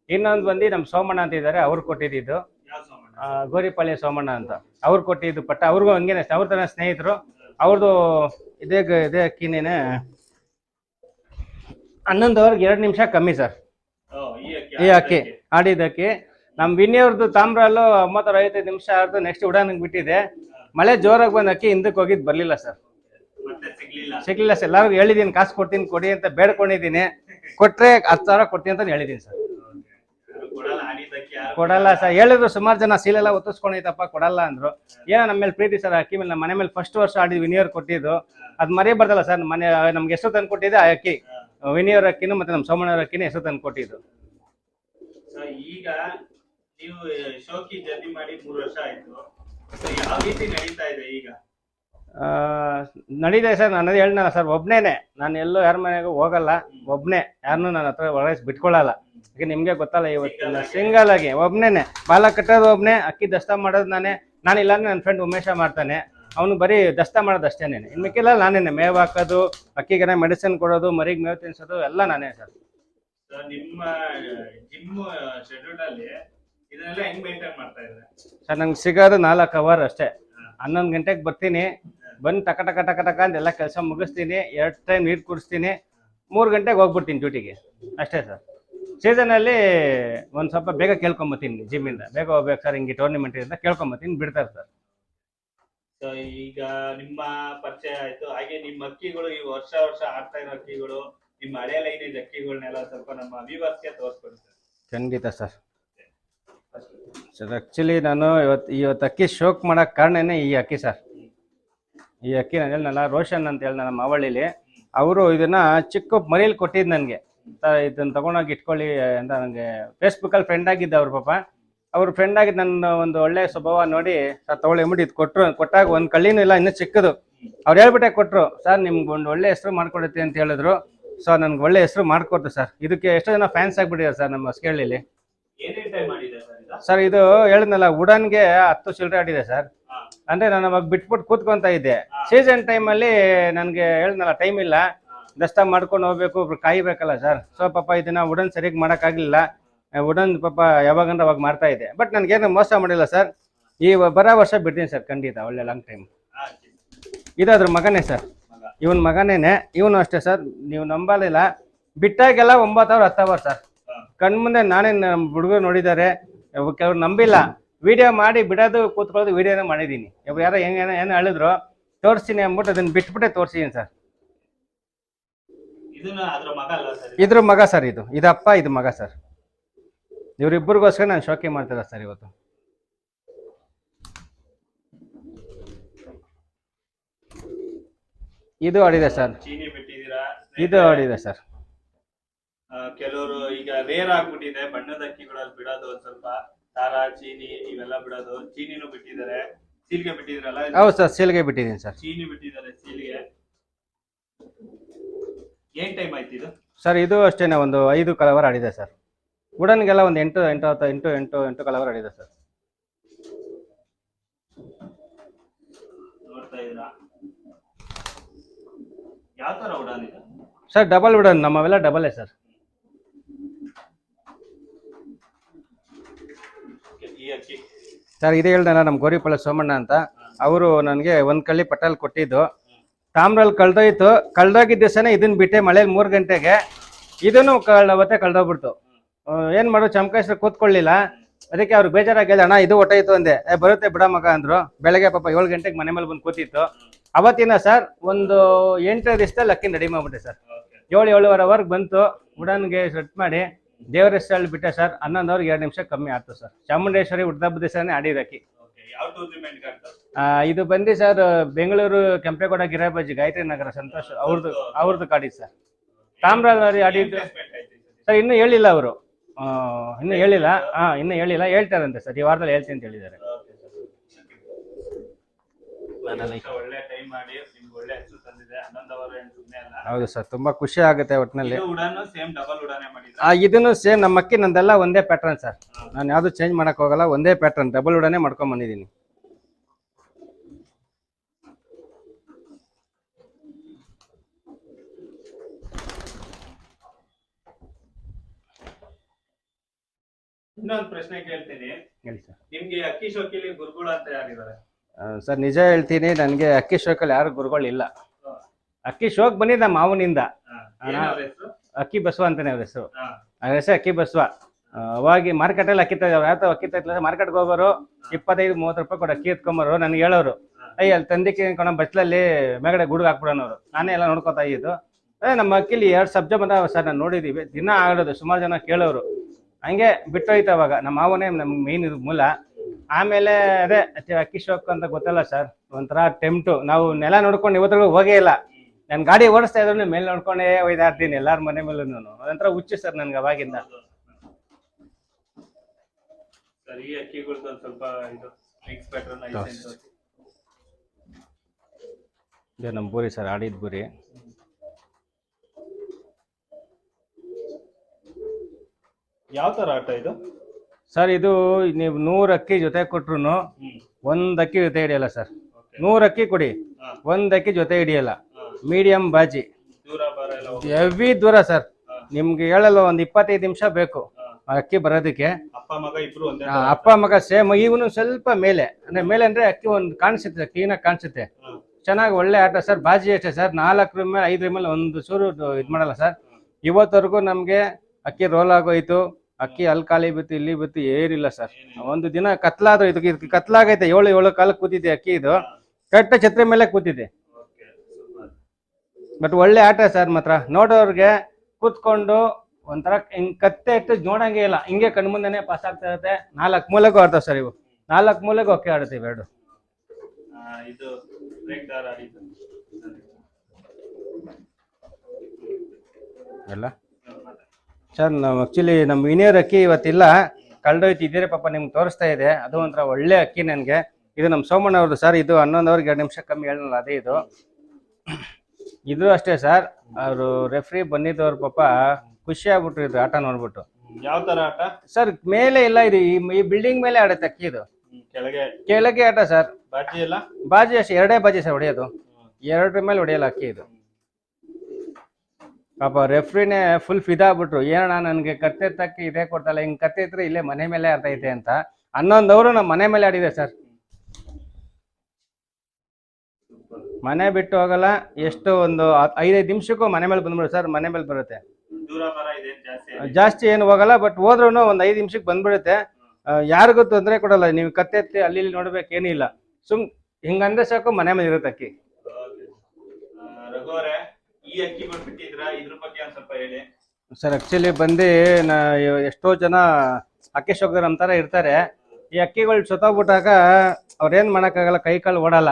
Speaker 2: ಇನ್ನೊಂದು ಬಂದು ನಮ್ಮ ಸೋಮಣ್ಣ ಅಂತ ಇದ್ದಾರೆ ಅವ್ರು ಕೊಟ್ಟಿದ್ದು ಗೋರಿಪಾಳ್ಯ ಸೋಮಣ್ಣ? ಅಂತ. ಅವ್ರು ಕೊಟ್ಟಿದ್ದು ಪಟ್ಟ ಅವ್ರಿಗೂ ಹಂಗೇನೆ ಅವ್ರ ತನ್ನ ಸ್ನೇಹಿತರು. ಅವ್ರದ್ದು ಇದೇ ಇದೆ ಅಕ್ಕಿನೇನೆ. ಹನ್ನೊಂದು ಅವರ್ಗೆ ಎರಡು ನಿಮಿಷ ಕಮ್ಮಿ ಸರ್.
Speaker 1: ಈ ಅಕ್ಕಿ
Speaker 2: ಆಡಿದ ಅಕ್ಕಿ. ನಮ್ಮ ವಿನಿಯವ್ರದ್ದು ತಾಮ್ರಲ್ಲೂ ಒಂಬತ್ತು ಐವತ್ತೈದು ನಿಮಿಷ ಆರ್ದು ನೆಕ್ಸ್ಟ್ ಉಡಾನಿಗೆ ಬಿಟ್ಟಿದೆ. ಮಳೆ ಜೋರಾಗಿ ಬಂದ ಅಕ್ಕಿ ಹಿಂದಕ್ಕೆ ಹೋಗಿದ್ದು ಬರಲಿಲ್ಲ ಸರ್.
Speaker 1: ಸಿಗ್ಲಿಲ್ಲ.
Speaker 2: ಸರ್. ಎಲ್ಲರಿಗೂ ಹೇಳಿದ್ದೀನಿ ಕಾಸು ಕೊಡ್ತೀನಿ ಕೊಡಿ ಅಂತ ಬೇಡ್ಕೊಂಡಿದ್ದೀನಿ ಕೊಟ್ರೆ ಹತ್ತು ಸಾವಿರ ಕೊಡ್ತೀನಿ ಅಂತ ಹೇಳಿದ್ದೀನಿ ಸರ್.
Speaker 1: ಕೊಡಲ್ಲ
Speaker 2: ಸರ್. ಹೇಳಿದ್ರು ಸುಮಾರು ಜನ ಸೀಲೆಲ್ಲ ಒತ್ತಿಸ್ಕೊಂಡೈತಪ್ಪ ಕೊಡಲ್ಲ ಅಂದ್ರು. ಏನೋ ನಮ್ಮ ಮೇಲೆ ಪ್ರೀತಿ ಸರ್ ಅಕ್ಕಿ ಮೇಲೆ ನಮ್ಮ ಮನೆ ಮೇಲೆ ಫಸ್ಟ್ ವರ್ಷ ಆಡಿದ್ ವಿನಿಯರ್ ಕೊಟ್ಟಿದ್ದು. ಅದು ಮರಿ ಬರ್ತಲ್ಲ ಸರ್ ಮನೆ ನಮ್ಗೆ ಎಷ್ಟು ತಂದು ಕೊಟ್ಟಿದ್ದೆ ಆ ಅಕ್ಕಿ. ವಿನಿಯರ್ ಅಕ್ಕಿನೂ ಮತ್ತೆ ನಮ್ಮ ಸೋಮಣ್ಣವ್ರ ಅಕ್ಕಿನೂ ಎಷ್ಟು ತಂದು ಕೊಟ್ಟಿದ್ದು.
Speaker 1: ಈಗ ನೀವು ಶೋಕಿ ಜರ್ನಿ ಮಾಡಿ ಮೂರು ವರ್ಷ ಆಯ್ತು. ಯಾವ ರೀತಿ ನಡೀತಾ ಇದೆ ಈಗ?
Speaker 2: ಆ, ನಡೀದೆ ಸರ್ ನಾನು ಹೇಳಿದ್ನಲ್ಲ ಸರ್ ಒಬ್ನೇನೆ. ನಾನು ಎಲ್ಲೂ ಯಾರ ಮನೆಗೂ ಹೋಗಲ್ಲ. ಒಬ್ನೇ. ಯಾರನ್ನೂ ನನ್ನ ಹತ್ರ ಒಳಗೆ ಬಿಟ್ಕೊಳ್ಳಲ್ಲ ನಿಮ್ಗೆ ಗೊತ್ತಲ್ಲ ಇವತ್ತು ಸಿಂಗಲ್ ಆಗಿ ಒಬ್ನೇನೆ ಬಾಲ ಕಟ್ಟೋದು ಒಬ್ನೇ ಅಕ್ಕಿ ದಸ್ತ ಮಾಡೋದು ನಾನೇ ನಾನು ಇಲ್ಲಾಂದ್ರೆ ನನ್ನ ಫ್ರೆಂಡ್ ಉಮೇಶ ಮಾಡ್ತಾನೆ. ಅವನು ಬರೀ ದಸ್ತ ಮಾಡೋದು ಅಷ್ಟೇನೆ ಇನ್ನು ಮಿಕ್ಕಿಲ್ಲ ನಾನೇನೆ ಮೇವು ಹಾಕೋದು ಅಕ್ಕಿಗೆ ಮೆಡಿಸಿನ್ ಕೊಡೋದು ಮರಿಗೆ ಮೇವು ತಿನ್ಸೋದು ಎಲ್ಲ ನಾನೇ ಸರ್. ಸರ್ ನಂಗೆ ಸಿಗೋದು ನಾಲ್ಕು ಅವರ್ ಅಷ್ಟೇ. ಹನ್ನೊಂದು ಗಂಟೆಗೆ ಬರ್ತೀನಿ. ಬಂದು ಟಕ ಟಕ ಟಕ ಟಕ ಅಂತ ಎಲ್ಲ ಕೆಲಸ ಮುಗಿಸ್ತೀನಿ. ಎರಡು ಟೈಮ್ ನೀರು ಕುಡಿಸ್ತೀನಿ. ಮೂರು ಗಂಟೆಗೆ ಹೋಗ್ಬಿಡ್ತೀನಿ ಡ್ಯೂಟಿಗೆ ಅಷ್ಟೇ ಸರ್. ಸೀಸನಲ್ಲಿ ಒಂದು ಸ್ವಲ್ಪ ಬೇಗ ಕೇಳ್ಕೊಂಬತ್ತೀನಿ ಜಿಮ್ಮಿಂದ ಬೇಗ ಹೋಗ್ಬೇಕು ಸರ್ ಹಿಂಗೆ ಟೂರ್ನಿಮೆಂಟ್ ಇಂದ ಕೇಳ್ಕೊಂಬತ್ತೀನಿ ಬಿಡ್ತಾರೆ ಸರ್
Speaker 1: ಸೊ ಈಗ ನಿಮ್ಮ ಪರಿಚಯ ಆಯ್ತು. ಹಾಗೆ ನಿಮ್ಮ ಅಕ್ಕಿಗಳು ಈ ವರ್ಷ ವರ್ಷ ಆಡ್ತಾ ಇರೋ ಅಕ್ಕಿಗಳು ನಿಮ್ಮ ಹಳೆ ಲೈನೇಜ್ ಅಕ್ಕಿಗಳನ್ನೆಲ್ಲ ಸ್ವಲ್ಪ ನಮ್ಮ ವ್ಯೂವರ್ಸ್ಗೆ ತೋರಿಸ್ಕೊಡಿ ಸರ್
Speaker 2: ಖಂಡಿತ ಸರ್ ಸರ್ ಆ್ಯಕ್ಚುಲಿ ನಾನು ಇವತ್ತು ಇವತ್ತು ಅಕ್ಕಿ ಶೋಕ್ ಮಾಡೋಕ್ಕೆ ಕಾರಣನೇ ಈ ಅಕ್ಕಿ ಸರ್ ಈ ಅಕ್ಕಿ ನಾನು ಹೇಳಿದ್ನಲ್ಲ ರೋಷನ್ ಅಂತ ಹೇಳಿ ನನ್ನ ಮಾವಳ್ಳಿಲಿ ಅವರು ಇದನ್ನ ಚಿಕ್ಕ ಮರಿಯಲ್ಲಿ ಕೊಟ್ಟಿದ್ದು ನನಗೆ. ಇದನ್ನ ತಗೊಂಡೋಗಿ ಇಟ್ಕೊಳ್ಳಿ ಅಂತ ನನಗೆ ಫೇಸ್ಬುಕ್ಕಲ್ಲಿ ಫ್ರೆಂಡ್ ಆಗಿದ್ದ ಅವ್ರ ಪಾಪ. ಅವ್ರ ಫ್ರೆಂಡ್ ಆಗಿದ್ದ ನನ್ನ ಒಂದು ಒಳ್ಳೆ ಸ್ವಭಾವ ನೋಡಿ ಸರ್ ತಗೊಳ್ಳಿ ಮುಡಿ ಇದು ಕೊಟ್ಟರು ಕೊಟ್ಟಾಗ ಒಂದು ಕಳ್ಳಿನೂ ಇಲ್ಲ ಇನ್ನೂ ಚಿಕ್ಕದು. ಅವ್ರು ಹೇಳ್ಬಿಟ್ಟೆ ಕೊಟ್ಟರು ಸರ್ ನಿಮ್ಗೆ ಒಂದು ಒಳ್ಳೆ ಹೆಸರು ಮಾಡ್ಕೊಡುತ್ತೆ ಅಂತ ಹೇಳಿದ್ರು. ಸೊ ನನ್ಗೆ ಒಳ್ಳೆ ಹೆಸರು ಮಾಡಿಕೊಡ್ತು ಸರ್. ಇದಕ್ಕೆ ಎಷ್ಟೋ ಜನ ಫ್ಯಾನ್ಸ್ ಆಗಿಬಿಟ್ಟಿದ್ದಾರೆ ಸರ್ ನಮ್ಮ
Speaker 1: ಸ್ಕೇಳಿಲಿ ಟೈಮ್ ಸರ್ ಇದು?
Speaker 2: ಸರ್ ಹೇಳಿದ್ನಲ್ಲ ವುಡನ್ಗೆ ಹತ್ತು ಚಿಲ್ಲರೆ ಆಡಿದೆ ಸರ್. ಅಂದ್ರೆ ನಾನು ಅವಾಗ ಬಿಟ್ಬಿಟ್ಟು ಕೂತ್ಕೊಂತ ಇದ್ದೆ. ಸೀಸನ್ ಟೈಮಲ್ಲಿ ನನಗೆ ಹೇಳಿದ್ನಲ್ಲ ಟೈಮ್ ಇಲ್ಲ. ದಸ್ತ ಮಾಡ್ಕೊಂಡು ಹೋಗ್ಬೇಕು ಕಾಯ್ಬೇಕಲ್ಲ ಸರ್. ಸೊ ಪಾಪ ಇದನ್ನ ಉಡನ್ ಸರಿಯಾಗಿ ಮಾಡೋಕ್ಕಾಗಲಿಲ್ಲ. ವುಡನ್ ಪಾಪ ಯಾವಾಗಂದ್ರೆ ಅವಾಗ ಮಾಡ್ತಾ ಇದೆ. ಬಟ್ ನನಗೇನು ಮೋಸ ಮಾಡಿಲ್ಲ ಸರ್. ಈ ಬರೋ ವರ್ಷ ಬಿಡ್ತೀನಿ ಸರ್, ಖಂಡಿತ, ಒಳ್ಳೆ ಲಾಂಗ್ ಟೈಮ್ ಇದಾದ್ರ ಮಗನೇ ಸರ್. ಇವನ್ ಮಗನೇನೆ, ಇವನು ಅಷ್ಟೇ ಸರ್. ನೀವು ನಂಬಲಿಲ್ಲ. ಬಿಟ್ಟಾಗೆಲ್ಲ ಒಂಬತ್ತು ಅವ್ರು ಸರ್.
Speaker 1: ಕಣ್ಣ
Speaker 2: ಮುಂದೆ ನಾನೇ ನಮ್ಮ ಹುಡುಗರು ನೋಡಿದ್ದಾರೆ. ಕೆಲವ್ರು ನಂಬಿಲ್ಲ. ವಿಡಿಯೋ ಮಾಡಿ ಬಿಡೋದು, ಕೂತ್ಕೊಳ್ಳೋದು ವಿಡಿಯೋನೇ ಮಾಡಿದ್ದೀನಿ. ಯಾರೋ ಹೆಂಗೆ ಏನೋ ಹೇಳಿದ್ರು, ತೋರಿಸ್ತೀನಿ ಅಂದ್ಬಿಟ್ಟು ಅದನ್ನ ಬಿಟ್ಬಿಟ್ಟೆ ತೋರಿಸಿದ್ದೀನಿ ಸರ್
Speaker 1: ಇದನ್ನ ಅದ್ರ ಮಗ ಅಲ್ಲ ಸರ್
Speaker 2: ಇದ್ರ ಮಗ ಸರ್ ಇದು. ಇದಪ್ಪ ಇದು ಮಗ ಸರ್. ಇವರಿಬ್ಬರಿಗೋಸ್ಕರ ನಾನು ಶೋಕಿ ಮಾಡ್ತಿದ್ದೆ ಸರ್ ಇವತ್ತು. ಇದು ಆಡಿದೆ ಸರ್.
Speaker 1: ಚೀನಿ ಬಿಟ್ಟಿದೀರಾ
Speaker 2: ಇದು ಆಡಿದೆ ಸರ್.
Speaker 1: ಕೆಲವರು ಈಗ ರೇರ್ ಆಗ್ಬಿಟ್ಟಿದೆ. ಬಣ್ಣದ ಅಕ್ಕಿಗಳಲ್ಲಿ ಬಿಡೋದು ಒಂದ್ ಸ್ವಲ್ಪ. ಸಾರ ಚೀನಿ ಇವೆಲ್ಲ ಬಿಡೋದು. ಚೀನಿನೂ ಬಿಟ್ಟಿದ್ದಾರೆ. ಸೀಲ್ಗೆ ಬಿಟ್ಟಿದ್ರಲ್ಲ?
Speaker 2: ಹೌದು ಸರ್ ಸೀಲ್ಗೆ ಬಿಟ್ಟಿದ್ದೀನಿ ಸರ್.
Speaker 1: ಚೀನಿ ಬಿಟ್ಟಿದ್ದಾರೆ ಸೀಲ್ಗೆ. ಏನ್ ಟೈಮ್ ಆಯ್ತು ಇದು?
Speaker 2: ಸರ್ ಇದು ಅಷ್ಟೇನೆ ಒಂದು ಐದು ಕಲವರ್ ಆಡಿದೆ ಸರ್ ವುಡನ್ಗೆಲ್ಲ ಒಂದು ಎಂಟು ಎಂಟು ಹತ್ತು ಎಂಟು ಎಂಟು ಎಂಟು ಕಲವರ್ ಆಡಿದೆ ಸರ್
Speaker 1: ನೋಡ್ತಾ ಇದ್ದೀರಾ? ಯಾವ ತರ ಉಡಾನ್ ಇದು?
Speaker 2: ಸರ್ ಡಬಲ್ ವುಡನ್ ನಮ್ಮವೆಲ್ಲ ಡಬಲೇ ಸರ್
Speaker 1: ಈ ಅಕ್ಕಿ.
Speaker 2: ಸರ್ ಇದೇ ಹೇಳ್ದಲ್ಲ ನಮ್ಮ ಗೋರಿಪಳ್ಳ ಸೋಮಣ್ಣ ಅಂತ. ಅವರು ನನಗೆ ಒಂದು ಕಳ್ಳಿ ಪಟ್ಟಲ್ ಕೊಟ್ಟಿದ್ದು. ತಾಮ್ರಲ್ಲಿ ಕಳ್ದೋಯ್ತು. ಕಳ್ದೋಗಿದ್ದ ದಿವಸನೇ ಇದನ್ನ ಬಿಟ್ಟೆ ಮಳೇಲಿ ಮೂರು ಗಂಟೆಗೆ. ಇದನ್ನು ಕಳ್ ಅವತ್ತೇ ಕಳ್ದೋಗ್ಬಿಡ್ತು ಏನ್ ಮಾಡು ಚಮಕೇಶ್ವರ ಕೂತ್ಕೊಳ್ಳಿಲ್ಲ. ಅದಕ್ಕೆ ಅವ್ರು ಬೇಜಾರಾಗಿ ಅಣ್ಣ, ಇದು ಹೊಟ್ಟೋಯ್ತು ಅಂದೆ. ಏ, ಬರುತ್ತೆ ಬಿಡ ಮಗ, ಅಂದ್ರು. ಬೆಳಗ್ಗೆ ಪಾಪ ಏಳು ಗಂಟೆಗೆ ಮನೆ ಮೇಲೆ ಬಂದು ಕೂತಿತ್ತು. ಅವತ್ತಿನ ಸರ್, ಒಂದು ಎಂಟು ದಿವಸದಲ್ಲಿ ಅಕ್ಕಿ ರೆಡಿ ಮಾಡ್ಬಿಟ್ಟೆ ಸರ್. ಏಳು ಏಳುವರೆವರೆಗೆ ಬಂತು. ಉಡನ್ಗೆ ಸೆಟ್ ಮಾಡಿ ದೇವರ ಹೆಸರಲ್ಲಿ ಬಿಟ್ಟೆ ಸರ್. ಹನ್ನೊಂದು ಅವ್ರಿಗೆ ಎರಡು ನಿಮಿಷ ಕಮ್ಮಿ ಆಯ್ತು ಸರ್. ಚಾಮುಂಡೇಶ್ವರಿ ಹುಟ್ಟದ ದಿವಸನೇ ಆಡಿದಕ್ಕಿ ಇದು ಬಂದು ಸರ್ ಬೆಂಗಳೂರು ಕೆಂಪೇಗೌಡ ಗಿರಾಬಾಜಿ ಗಾಯತ್ರಿ ನಗರ ಸಂತೋಷ್ ಅವ್ರದ್ದು ಅವ್ರದ್ದು ಕಾಡಿ ಸರ್ ತಾಮ್ರದಲ್ಲಿ ಆಡಿದ್ದು. ಸರ್ ಇನ್ನೂ ಹೇಳಿಲ್ಲ ಅವರು. ಇನ್ನೂ ಹೇಳಿಲ್ಲ. ಹಾ ಇನ್ನೂ ಹೇಳಿಲ್ಲ. ಹೇಳ್ತಾರಂತೆ ಸರ್ ಈ ವಾರದಲ್ಲಿ ಹೇಳ್ತೀನಿ ಅಂತ ಹೇಳಿದ್ದಾರೆ.
Speaker 1: ಏನ್ ಅಲ್ಲ.
Speaker 2: ಹೌದು ಸರ್ ತುಂಬಾ ಖುಷಿ ಆಗುತ್ತೆ ಒಟ್ಟಿನಲ್ಲಿ
Speaker 1: ಇದು ಉಡಾನು ಸೇಮ್ ಡಬಲ್ ಉಡಾನೆ ಮಾಡಿದ್ರೆ.
Speaker 2: ಆ ಇದನ್ನು ಸೇಮ್ ನಮ್ಮ ಅಕ್ಕಿ ನಂದೆಲ್ಲ ಒಂದೇ ಪ್ಯಾಟರ್ನ್ ಸರ್. ನಾನು ಯಾವ್ದು ಚೇಂಜ್ ಮಾಡಕ್ ಹೋಗಲ್ಲ ಒಂದೇ ಪ್ಯಾಟರ್ನ್ ಡಬಲ್ ಉಡಾನೆ ಮಾಡ್ಕೊಂಡ್ ಬಂದಿದ್ದೀನಿ.
Speaker 1: ಇನ್ನೊಂದು ಪ್ರಶ್ನೆ ಕೇಳ್ತೀನಿ.
Speaker 2: ಹೇಳಿ ಸರ್.
Speaker 1: ನಿಮ್ಗೆ ಅಕ್ಕಿ ಶೋಕಿಲಿ ಗುರುಗಳು ಅಂತ ಯಾರಿದ್ದಾರೆ?
Speaker 2: ಆ, ಸರ್ ನಿಜ ಹೇಳ್ತೀನಿ ನನಗೆ ಅಕ್ಕಿ ಶೋಕಲ್ಲಿ ಯಾರು ಗುರುಗಳಿಲ್ಲ. ಅಕ್ಕಿ ಶೋಕ್ ಬಂದಿದ್ದ ನಮ್ಮ ಮಾವನಿಂದ ಅಕ್ಕಿ ಬಸವ ಅಂತಾನೆ ಅವ್ರ ಹೆಸರು. ಅವ್ರ ಹೆಸರು ಅಕ್ಕಿ ಬಸವ. ಅವಾಗಿ ಮಾರ್ಕೆಟಲ್ಲಿ ಅಕ್ಕಿ ತಗೋ ಯಾವ ಅಕ್ಕಿ ಮಾರ್ಕೆಟ್ ಮಾರ್ಕೆಟ್ಗೆ ಹೋಗೋರು ಇಪ್ಪತ್ತೈದು ಮೂವತ್ತು ರೂಪಾಯಿ ಕೊಡ ಅಕ್ಕಿ ಎತ್ಕೊಂಬರು ನನಗೆ ಹೇಳೋರು. ಅಯ್ಯ ಅಲ್ಲಿ ತಂದಿಕ್ಕೆ ಕೊಡೋ ಬಸ್ಲಲ್ಲಿ ಮೇಗಡೆ ಗುಡುಗ ಹಾಕ್ಬಿಡೋನವ್ರು ನಾನೇ ಎಲ್ಲ ನೋಡ್ಕೊತಾ ಇದ್ದು. ಅದೇ ನಮ್ಮ ಅಕ್ಕಿಲಿ ಎರಡು ಸಬ್ಜೆ ಬಂದಾವ ಸರ್ ನಾನು ನೋಡಿದೀವಿ. ದಿನ ಆಡೋದು ಸುಮಾರು ಜನ ಕೇಳೋರು. ಹಂಗೆ ಬಿಟ್ಟೋಯ್ತು ಅವಾಗ. ನಮ್ಮ ಮಾವನೇ ನಮ್ಗೆ ಮೇನ್ ಇದು ಮೂಲ. ಆಮೇಲೆ ಅದೇ ಅಚ್ಚ- ಅಕ್ಕಿ ಶೋಕ್ ಅಂತ ಗೊತ್ತಲ್ಲ ಸರ್. ಒಂಥರ ಟೆಂಪ್ಟು ನಾವು ನೆಲ ನೋಡ್ಕೊಂಡು ಇವತ್ತಿಗೂ ಹೋಗೇ ಇಲ್ಲ. ನಾನು ಗಾಡಿ ಓಡಿಸ್ತಾ ಇದ್ರು ಮೇಲೆ ನೋಡ್ಕೊಂಡೇ ಒಯ್ದಾಡ್ತೀನಿ ಎಲ್ಲಾರ ಮನೆ ಮೇಲೂ ಅದೊಂಥರ ಹುಚ್ಚು ಸರ್ ನನ್ಗೆ ಅವಾಗಿಂದ.
Speaker 1: ಇದು
Speaker 2: ನಮ್ಮ ಬೂರಿ ಸರ್ ಆಡಿದ ಬೂರಿ.
Speaker 1: ಯಾವ ತರ ಆಟ ಇದು?
Speaker 2: ಸರ್ ಇದು ನೀವು ನೂರು ಅಕ್ಕಿ ಜೊತೆ ಕೊಟ್ರು ಒಂದ್ ಅಕ್ಕಿ ಜೊತೆ ಹಿಡಿಯಲ್ಲ ಸರ್. ನೂರು ಅಕ್ಕಿ ಕೊಡಿ. ಒಂದ್ ಅಕ್ಕಿ ಜೊತೆ ಹಿಡಿಯಲ್ಲ. ಮೀಡಿಯಂ ಬಾಜಿ.
Speaker 1: ದೂರ ಬರ ಎಲ್ಲ ಹೋಗಿ
Speaker 2: ಹೆವಿ ದೂರ ಸರ್. ನಿಮ್ಗೆ ಹೇಳಲ್ಲ ಒಂದ್ ಇಪ್ಪತ್ತೈದು ನಿಮಿಷ ಬೇಕು ಆ ಅಕ್ಕಿ ಬರೋದಕ್ಕೆ.
Speaker 1: ಅಪ್ಪ ಮಗ ಇಬ್ರು ಒಂದೇ
Speaker 2: ಆ, ಅಪ್ಪ ಮಗ ಸೇಮ್ ಇವನು ಸ್ವಲ್ಪ ಮೇಲೆ. ಅಂದ್ರೆ ಮೇಲೆ ಅಂದ್ರೆ ಅಕ್ಕಿ ಒಂದು ಕಾಣಿಸುತ್ತೆ ಕ್ಲೀನಾಗಿ ಕಾಣಿಸುತ್ತೆ.
Speaker 1: ಹಾ.
Speaker 2: ಚೆನ್ನಾಗಿ ಒಳ್ಳೆ ಆಟ ಸರ್ ಬಾಜಿ ಅಷ್ಟೇ ಸರ್. ನಾಲ್ಕರ ಮೇಲೆ ಐದರ ಮೇಲೆ ಒಂದು ಚೂರು ಇದು ಮಾಡಲ್ಲ ಸರ್. ಇವತ್ತವರೆಗೂ ನಮಗೆ ಅಕ್ಕಿ ರೋಲ್ ಆಗೋಯ್ತು. ಅಕ್ಕಿ ಅಲ್ಲಿ ಖಾಲಿ ಬಿತ್ತು ಇಲ್ಲಿ ಬಿತ್ತು ಏನಿಲ್ಲ ಸರ್. ಒಂದು ದಿನ ಕತ್ಲಾದ್ರು ಇದಕ್ಕೆ ಇದಕ್ಕೆ ಕತ್ಲಾಗೈತೆ ಏಳು ಏಳು ಕಾಲಕ್ಕೆ ಕೂತಿದೆ ಅಕ್ಕಿ ಇದು. ಕರೆಕ್ಟ್ ಛತ್ರಿ ಮೇಲೆ ಕೂತಿದೆ. ಬಟ್ ಒಳ್ಳೆ ಆಟ ಸರ್ ಮಾತ್ರ. ನೋಡೋರ್ಗೆ ಕೂತ್ಕೊಂಡು ಒಂಥರ ಹಿಂಗ್ ಕತ್ತೆ ಇಟ್ಟು ನೋಡಂಗೆ ಇಲ್ಲ. ಹಿಂಗೆ ಕಣ್ಮುಂದೆನೆ ಪಾಸ್ ಆಗ್ತಾ ಇರುತ್ತೆ. ನಾಲ್ಕು ಮೂಲೆಗೂ ಆಡ್ತಾವೆ ಸರ್ ಇವು. ನಾಲ್ಕು ಮೂಲೆಗೂ ಒಕ್ಕೆ ಆಡುತ್ತೆ ಎರಡು ಎಲ್ಲ ಸರ್ ನಾವು ಆಕ್ಚುಲಿ ನಮ್ಮ ವಿನಿಯರ್ ಅಕ್ಕಿ ಇವತ್ತಿಲ್ಲ. ಕಳ್ದೋಯ್ತು. ಇದ್ದೀರಿ ಪಾಪ ನಿಮ್ಗೆ ತೋರಿಸ್ತಾ ಇದೆ. ಅದು ಒಂಥರ ಒಳ್ಳೆ ಅಕ್ಕಿ ನನಗೆ. ಇದು ನಮ್ಮ ಸೋಮಣ್ಣ ಅವ್ರದ್ದು ಸರ್ ಇದು ಹನ್ನೊಂದು ಅವ್ರಿಗೆ ಎರಡು ನಿಮಿಷ ಕಮ್ಮಿ ಹೇಳಲ್ಲ. ಅದೇ ಇದು. ಇದು ಅಷ್ಟೇ ಸರ್. ಅವರು ರೆಫ್ರಿ ಬಂದಿದ್ದವ್ರ ಪಾಪ ಖುಷಿ ಆಗ್ಬಿಟ್ರು ಇದು ಆಟ ನೋಡ್ಬಿಟ್ಟು.
Speaker 1: ಯಾವ ತರ ಆಟ?
Speaker 2: ಸರ್ ಮೇಲೆ ಇಲ್ಲ ಇದು ಈ ಈ ಬಿಲ್ಡಿಂಗ್ ಮೇಲೆ ಆಡುತ್ತೆ ಅಕ್ಕಿ ಇದು.
Speaker 1: ಕೆಳಗೆ
Speaker 2: ಕೆಳಗೆ ಆಟ ಸರ್.
Speaker 1: ಬಾಜಿ ಎಲ್ಲ?
Speaker 2: ಬಾಜಿ ಅಷ್ಟೇ ಎರಡೇ ಬಾಜಿ ಸರ್ ಹೊಡೆಯೋದು. ಎರಡರ ಮೇಲೆ ಹೊಡೆಯಲ್ಲ ಅಕ್ಕಿ ಇದು. ಪಾಪ ರೆಫ್ರಿನೇ ಫುಲ್ ಫಿದಾ ಆಗ್ಬಿಟ್ರು. ಏನಣ್ಣ ನನಗೆ ಕತ್ತೆ ತಕ್ಕಿ ಇದೇ ಕೊಡ್ತಲ್ಲ ಹಿಂಗ್ ಕತ್ತೆ ಇದ್ರೆ ಇಲ್ಲೇ ಮನೆ ಮೇಲೆ ಆಡ್ತೈತೆ ಅಂತ. ಹನ್ನೊಂದು ಅವರು ನಮ್ಮ ಮನೆ ಮೇಲೆ ಆಡಿದೆ ಸರ್. ಮನೆ ಬಿಟ್ಟು ಹೋಗಲ್ಲ ಎಷ್ಟು ಒಂದು ಐದೈದು ನಿಮಿಷಕ್ಕೂ ಮನೆ ಮೇಲೆ ಬಂದ್ಬಿಡುತ್ತೆ ಸರ್ ಮನೆ ಮೇಲೆ ಬರುತ್ತೆ.
Speaker 1: ಜಾಸ್ತಿ
Speaker 2: ಏನು ಹೋಗಲ್ಲ ಬಟ್ ಹೋದ್ರೂ ಒಂದು ಐದು ನಿಮಿಷಕ್ಕೆ ಬಂದ್ಬಿಡುತ್ತೆ. ಯಾರಿಗೂ ತೊಂದರೆ ಕೊಡಲ್ಲ ನೀವು ಕತ್ತೆ ಎತ್ತಿ ಅಲ್ಲಿ ಇಲ್ಲಿ ಇಲ್ಲ. ಸುಮ್ ಹಿಂಗಂದ್ರೆ ಸಾಕು ಮನೆ ಮೇಲೆ ಇರುತ್ತೆ ಅಕ್ಕಿ. ಸರ್ ಆಕ್ಚುಲಿ ಬಂದು ನಾ ಎಷ್ಟೋ ಜನ ಅಕ್ಕಿ ಶೋಕದವ್ರು ಅಂತಾರ ಇರ್ತಾರೆ. ಈ ಅಕ್ಕಿಗಳು ಸೊತೋಗ್ಬಿಟ್ಟಾಗ ಅವ್ರೇನ್ ಮಾಡಕ್ಕಾಗಲ್ಲ ಕೈ ಕಾಲು ಓಡಲ್ಲ.